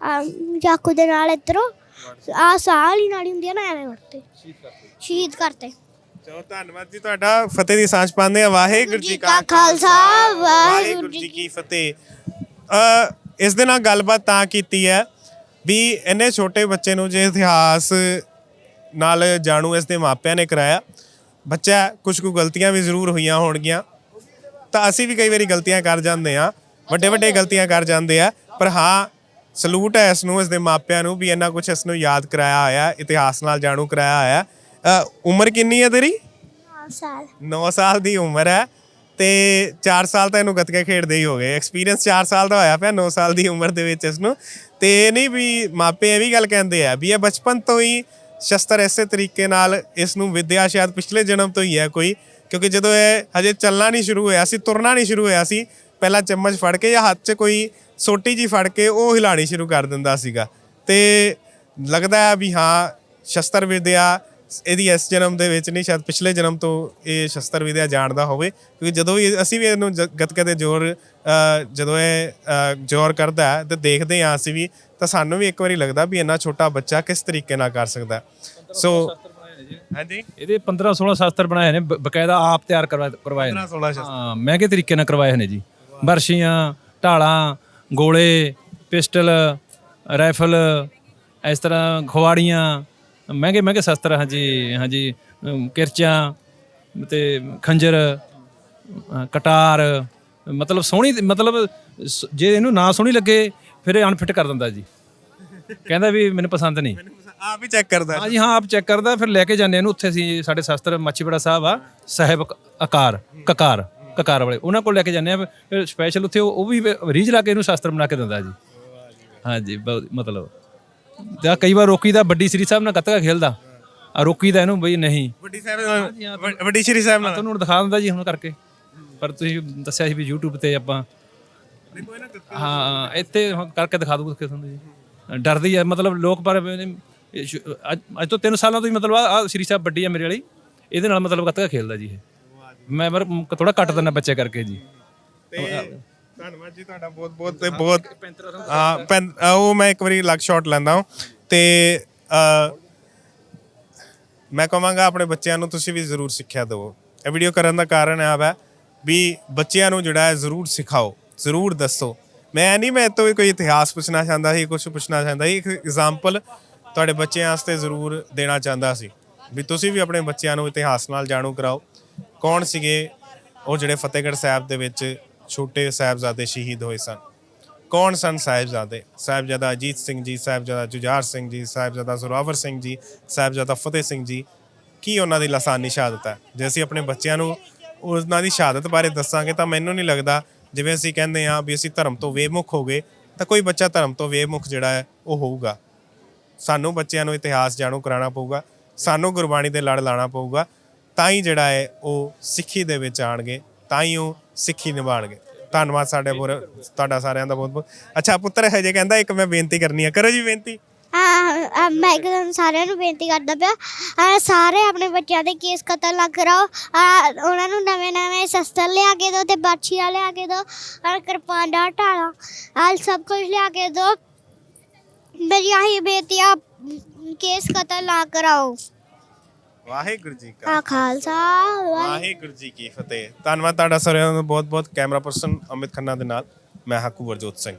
ਆ ਚਾਕੂ ਦੇ ਨਾਲ ਇੱਧਰੋਂ। ਆ ਸਾਹ ਵਾਲੀ ਨਾੜੀ ਹੁੰਦੀ ਆ ਨਾ ਐਵੇਂ ਵਰਤੇ। ਸ਼ਹੀਦ ਕਰਤੇ ਚਲੋ ਧੰਨਵਾਦ ਜੀ ਤੁਹਾਡਾ। ਫਤਿਹ ਦੀ ਸਾਂਝ ਪਾਉਂਦੇ ਆ ਵਾਹਿਗੁਰੂ ਜੀ ਕਾ ਖਾਲਸਾ ਵਾਹਿਗੁਰੂ ਜੀ ਕੀ ਫਤਿਹ। ਅ ਇਸ ਦੇ ਨਾਲ ਗੱਲਬਾਤ ਤਾਂ ਕੀਤੀ ਹੈ ਵੀ ਇੰਨੇ ਛੋਟੇ ਬੱਚੇ ਨੂੰ ਜੇ ਇਤਿਹਾਸ ਨਾਲ ਜਾਣੂ ਇਸ ਦੇ ਮਾਪਿਆਂ ਨੇ ਕਰਾਇਆ ਬੱਚਾ ਕੁਝ ਕੁ ਗਲਤੀਆਂ ਵੀ ਜ਼ਰੂਰ ਹੋਈਆਂ ਹੋਣਗੀਆਂ। ਤਾਂ ਅਸੀਂ ਵੀ ਕਈ ਵਾਰੀ ਗਲਤੀਆਂ ਕਰ ਜਾਂਦੇ ਆ ਵੱਡੇ ਵੱਡੇ ਗਲਤੀਆਂ ਕਰ ਜਾਂਦੇ ਆ ਪਰ ਹਾਂ ਸਲੂਟ ਹੈ ਇਸ ਨੂੰ ਇਸ ਦੇ ਮਾਪਿਆਂ ਨੂੰ ਵੀ ਇੰਨਾ ਕੁਝ ਇਸ ਨੂੰ ਯਾਦ ਕਰਾਇਆ ਹੋਇਆ ਇਤਿਹਾਸ ਨਾਲ ਜਾਣੂ ਕਰਾਇਆ ਹੋਇਆ। ਅ, ਉਮਰ ਕਿੰਨੀ ਹੈ ਤੇਰੀ? ਸਾਲ। 9 ਸਾਲ ਦੀ ਉਮਰ ਹੈ। ਤੇ 4 ਸਾਲ ਤਾਂ ਇਹਨੂੰ ਗੱਤਕੇ ਖੇਡਦੇ ਹੀ ਹੋ ਗਏ। ਐਕਸਪੀਰੀਅੰਸ 4 ਸਾਲ ਦਾ ਹੋਇਆ ਪਿਆ 9 ਸਾਲ ਦੀ ਉਮਰ ਦੇ ਵਿੱਚ ਇਸ ਨੂੰ ਤੇ ਇਹ ਨਹੀਂ ਵੀ ਮਾਪੇ ਇਹ ਵੀ ਗੱਲ ਕਹਿੰਦੇ ਆ ਵੀ ਇਹ ਬਚਪਨ ਤੋਂ ਹੀ ਸ਼ਸਤਰ ਇਸੇ ਤਰੀਕੇ ਨਾਲ ਇਸ ਨੂੰ ਵਿਦਿਆ ਸ਼ਾਇਦ ਪਿਛਲੇ ਜਨਮ ਤੋਂ ਹੀ ਹੈ ਕੋਈ। ਕਿਉਂਕਿ ਜਦੋਂ ਇਹ ਹਜੇ ਚੱਲਣਾ ਨਹੀਂ ਸ਼ੁਰੂ ਹੋਇਆ ਸੀ ਤੁਰਨਾ ਨਹੀਂ ਸ਼ੁਰੂ ਹੋਇਆ ਸੀ ਪਹਿਲਾਂ ਚਮਚ ਫੜ ਕੇ ਜਾਂ ਹੱਥ 'ਚ ਕੋਈ ਸੋਟੀ ਜੀ ਫੜ ਕੇ ਉਹ ਹਿਲਾਣੀ ਸ਼ੁਰੂ ਕਰ ਦਿੰਦਾ ਸੀਗਾ। ਤੇ ਲੱਗਦਾ ਹੈ ਵੀ ਹਾਂ ਸ਼ਸਤਰ ਵਿਦਿਆ ਇਹਦੀ ਇਸ ਜਨਮ ਦੇ ਵਿੱਚ ਨਹੀਂ ਸ਼ਾਇਦ ਪਿਛਲੇ ਜਨਮ ਤੋਂ ਇਹ ਸ਼ਸਤਰ ਵਿਦਿਆ ਜਾਣਦਾ ਹੋਵੇ ਕਿਉਂਕਿ ਜਦੋਂ ਵੀ ਅਸੀਂ ਵੀ ਇਹਨੂੰ ਗੱਤਕੇ ਦੇ ਜ਼ੋਰ ਜਦੋਂ ਇਹ ਜ਼ੋਰ ਕਰਦਾ ਤੇ ਦੇਖਦੇ ਹਾਂ ਅਸੀਂ ਵੀ ਤਾਂ ਸਾਨੂੰ ਵੀ ਇੱਕ ਵਾਰੀ ਲੱਗਦਾ ਵੀ ਇੰਨਾ ਛੋਟਾ ਬੱਚਾ ਕਿਸ ਤਰੀਕੇ ਨਾਲ ਕਰ ਸਕਦਾ। ਸੋ ਹਾਂਜੀ? ਇਹਦੇ 15 16 ਸ਼ਾਸਤਰ ਬਣਾਏ ਨੇ ਬਕਾਇਦਾ ਆਪ ਤਿਆਰ ਕਰਵਾ ਕਰਵਾਏ ਨੇ। 16 ਸ਼ਸਤਰ। ਹਾਂ ਮਹਿੰਗੇ ਤਰੀਕੇ ਨਾਲ ਕਰਵਾਏ ਨੇ ਜੀ। ਬਰਸ਼ੀਆਂ ਢਾਲਾਂ ਗੋਲੇ ਪਿਸਟਲ ਰਾਈਫਲ ਇਸ ਤਰ੍ਹਾਂ ਖਵਾੜੀਆਂ ਮਹਿੰਗੇ ਮਹਿੰਗੇ ਸ਼ਸਤਰ ਹਾਂਜੀ ਹਾਂਜੀ ਅਮ, ਕਿਰਚਾਂ ਤੇ ਖੰਜਰ ਅ, ਕਟਾਰ ਮਤਲਬ ਸੋਹਣੀ ਮਤਲਬ ਸ- ਜੇ ਇਹਨੂੰ ਨਾ ਸੋਹਣੀ ਲੱਗੇ ਫਿਰ ਇਹ ਅਨਫਿਟ ਕਰ ਦਿੰਦਾ ਜੀ। ਕਹਿੰਦਾ ਵੀ ਮੈਨੂੰ ਪਸੰਦ ਨਹੀਂ। ਆਪ ਹੀ ਚੈੱਕ ਕਰਦਾ। ਹਾਂ ਜੀ ਹਾਂ ਆਪ ਚੈੱਕ ਕਰਦਾ ਫਿਰ ਲੈ ਕੇ ਜਾਂਦੇ ਇਹਨੂੰ। ਉੱਥੇ ਅਸੀਂ ਸਾਡੇ ਸ਼ਾਸਤਰ ਮੱਛੀਪੜਾ ਸਾਹਿਬ ਆ ਸਾਹਿਬ ਕ- ਆਕਾਰ ਕਕਾਰ ਕਕਾਰ ਵਾਲੇ। ਉਹਨਾਂ ਕੋਲ ਲੈ ਕੇ ਜਾਂਦੇ ਆ ਫਿਰ ਸਪੈਸ਼ਲ ਉੱਥੇ ਉਹ ਉਹ ਵੀ ਰੀਝ ਲਾ ਕੇ ਇਹਨੂੰ ਸ਼ਾਸਤਰ ਬਣਾ ਕੇ ਦਿੰਦਾ ਜੀ। ਹਾਂ ਜੀ ਬਹੁਤ ਮਤਲਬ। ਜਾਂ ਕਈ ਵਾਰ ਰੋਕੀ ਦਾ ਵੱਡੀ ਸ੍ਰੀ ਸਾਹਿਬ ਨਾਲ ਗੱਤਕਾ ਖੇਲਦਾ। ਆ ਰੋਕੀ ਦਾ ਇਹਨੂੰ ਬਈ ਨਹੀਂ। ਵੱਡੀ ਸਾਹਿਬ ਨਾਲ ਵੱਡ- ਵੱਡੀ ਸ਼੍ਰੀ ਸਾਹਿਬ ਨਾਲ। ਤੁਹਾਨੂੰ ਹੁਣ ਦਿਖਾ ਦਿੰਦਾ ਜੀ ਹੁਣ ਕਰਕੇ। ਪਰ ਤੁਸੀਂ ਦੱਸਿਆ ਸੀ ਵੀ YouTube ਤੇ ਆਪਾਂ ਹਾਂ ਇੱਥੇ ਹੁਣ ਕਰਕੇ ਦਿਖਾ ਦੂੰਗਾ ਤੁਹਾਨੂੰ ਜੀ ਡਰਦੀ ਆ ਮਤਲਬ ਲੋਕ ਪਰ ਇਹ ਸ਼ੁ- ਅੱਜ ਅੱਜ ਤੋਂ 3 ਸਾਲਾਂ ਤੋਂ ਹੀ ਮਤਲਬ ਆ ਸ੍ਰੀ ਸਾਹਿਬ ਵੱਡੀ ਆ ਮੇਰੇ ਵਾਲੀ। ਇਹਦੇ ਨਾਲ ਮਤਲਬ ਗੱਤਕਾ ਖੇਲਦਾ ਜੀ ਇਹ। ਮੈਂ ਪਰ ਥੋੜਾ ਕੱਟ ਦਿੰਦਾ ਬੱਚੇ ਕਰਕੇ ਜੀ। ਤੇ ਧੰਨਵਾਦ ਜੀ ਤੁਹਾਡਾ ਬਹੁਤ ਬਹੁਤ ਤੇ ਬਹੁਤ ਹਾਂ ਪੈਨ- ਅ, ਉਹ ਮੈਂ ਇੱਕ ਵਾਰੀ ਲੱਗ ਸ਼ਾਟ ਲੈਂਦਾ ਹਾਂ। ਤੇ ਅ, ਮੈਂ ਕਹਾਂਗਾ ਆਪਣੇ ਬੱਚਿਆਂ ਨੂੰ ਤੁਸੀਂ ਵੀ ਜ਼ਰੂਰ ਸਿੱਖਿਆ ਦਿਓ। ਇਹ ਵੀਡੀਓ ਕਰਨ ਦਾ ਕਾਰਨ ਇਹ ਹੈ ਵੀ ਬੱਚਿਆਂ ਨੂੰ ਜਿਹੜਾ ਹੈ ਜ਼ਰੂਰ ਸਿਖਾਓ ਜ਼ਰੂਰ ਦੱਸੋ। ਮੈਂ ਨਹੀਂ ਮੈਂ ਤੋਂ ਕੋਈ ਇਤਿਹਾਸ ਪੁੱਛਣਾ ਚਾਹੁੰਦਾ ਸੀ ਕੁਝ ਪੁੱਛਣਾ ਚਾਹੁੰਦਾ ਸੀ। ਇੱਕ ਐਗਜ਼ਾਮਪਲ ਤੁਹਾਡੇ ਬੱਚਿਆਂ ਵਾਸਤੇ ਜ਼ਰੂਰ ਦੇਣਾ ਚਾਹੁੰਦਾ ਸੀ ਵੀ ਤੁਸੀਂ ਵੀ ਆਪਣੇ ਬੱਚਿਆਂ ਨੂੰ ਇਤਿਹਾਸ ਨਾਲ ਜਾਣੂ ਕਰਾਓ। ਕੌਣ ਸੀਗੇ ਉਹ ਜਿਹੜੇ ਫਤਿਹਗੜ੍ਹ ਸਾਹਿਬ ਦੇ ਵਿੱਚ ਛੋਟੇ ਸਾਹਿਬਜ਼ਾਦੇ ਸ਼ਹੀਦ ਹੋਏ ਸਨ। ਕੌਣ ਸਨ ਸਾਹਿਬਜ਼ਾਦੇ? ਸਾਹਿਬਜ਼ਾਦਾ ਅਜੀਤ ਸਿੰਘ ਜੀ, ਸਾਹਿਬਜ਼ਾਦਾ ਜੁਝਾਰ ਸਿੰਘ ਜੀ, ਸਾਹਿਬਜ਼ਾਦਾ ਜ਼ੋਰਾਵਰ ਸਿੰਘ ਜੀ, ਸਾਹਿਬਜ਼ਾਦਾ ਫਤਿਹ ਸਿੰਘ ਜੀ। ਕੀ ਉਹਨਾਂ ਦੀ ਲਾਸਾਨੀ ਸ਼ਹਾਦਤ ਹੈ? ਜੇ ਅਸੀਂ ਆਪਣੇ ਬੱਚਿਆਂ ਨੂੰ ਉਹਨਾਂ ਦੀ ਸ਼ਹਾਦਤ ਬਾਰੇ ਦੱਸਾਂਗੇ ਤਾਂ ਮੈਨੂੰ ਨਹੀਂ ਲੱਗਦਾ, ਜਿਵੇਂ ਅਸੀਂ ਕਹਿੰਦੇ ਹਾਂ ਵੀ ਅਸੀਂ ਧਰਮ ਤੋਂ ਵੇਮੁਖ ਹੋ ਗਏ, ਤਾਂ ਕੋਈ ਬੱਚਾ ਧਰਮ ਤੋਂ ਵੇਮੁਖ ਜਿਹੜਾ ਹੈ, ਉਹ ਹੋਊਗਾ। ਸਾਨੂੰ ਬੱਚਿਆਂ ਨੂੰ ਇਤਿਹਾਸ ਜਾਣੂ ਕਰਾਉਣਾ ਪਊਗਾ, ਸਾਨੂੰ ਗੁਰਬਾਣੀ ਦੇ ਲੜ ਲਾਣਾ ਪਊਗਾ, ਤਾਂ ਹੀ ਜਿਹੜਾ ਹੈ, ਉਹ ਸਿੱਖੀ ਦੇ ਵਿੱਚ ਆਣਗੇ ਤਾਂ ਹੀ ਉਹ ਸਿੱਖੀ ਨਿਭਾਣਗੇ ਧੰਨਵਾਦ ਸਾਡੇ ਪੂਰੇ ਤੁਹਾਡਾ ਸਾਰਿਆਂ ਦਾ ਬਹੁਤ ਬਹੁਤ। ਅੱਛਾ ਪੁੱਤਰ ਹਜੇ ਕਹਿੰਦਾ ਇੱਕ ਮੈਂ ਬੇਨਤੀ ਕਰਨੀ ਆ। ਕਰੋ ਜੀ ਬੇਨਤੀ। ਆ ਆ ਮੈਂ ਇੱਕਦਮ ਸਾਰਿਆਂ ਨੂੰ ਬੇਨਤੀ ਕਰਦਾ ਪਿਆ। ਆ ਸਾਰੇ ਆਪਣੇ ਬੱਚਿਆਂ ਦੇ ਕੇਸ ਕਤਲ ਨਾ ਕਰਾਓ। ਆ ਉਹਨਾਂ ਨੂੰ ਨਵੇਂ ਨਵੇਂ ਸ਼ਸਤਰ ਲਿਆ ਕੇ ਦਿਓ ਤੇ ਬਾਛੀਆਂ ਲਿਆ ਕੇ ਦਿਓ। ਆ ਕਿਰਪਾਨਾਂ ਢਾਲਾਂ ਆ ਸਭ ਕੁਝ ਲਿਆ ਕੇ ਦਿਓ। ਮੇਰੀ ਆਹੀ ਬੇਨਤੀ ਆ ਕੇਸ ਕਤਲ ਨਾ ਕਰਾਓ। ਵਾਹਿਗੁਰੂ ਜੀ ਕਾ ਖਾਲਸਾ ਵਾਹਿ- ਵਾਹਿਗੁਰੂ ਜੀ ਕੀ ਫਤਿਹ। ਧੰਨਵਾਦ ਤੁਹਾਡਾ ਸਾਰਿਆਂ ਦਾ। ਬਹੁਤ ਬਹੁਤ ਕੈਮਰਾ ਪਰਸਨ ਅਮਿਤ ਖੰਨਾ ਦੇ ਨਾਲ। ਮੈਂ ਹਾਕੂ ਵਰਜੋਤ ਸਿੰਘ।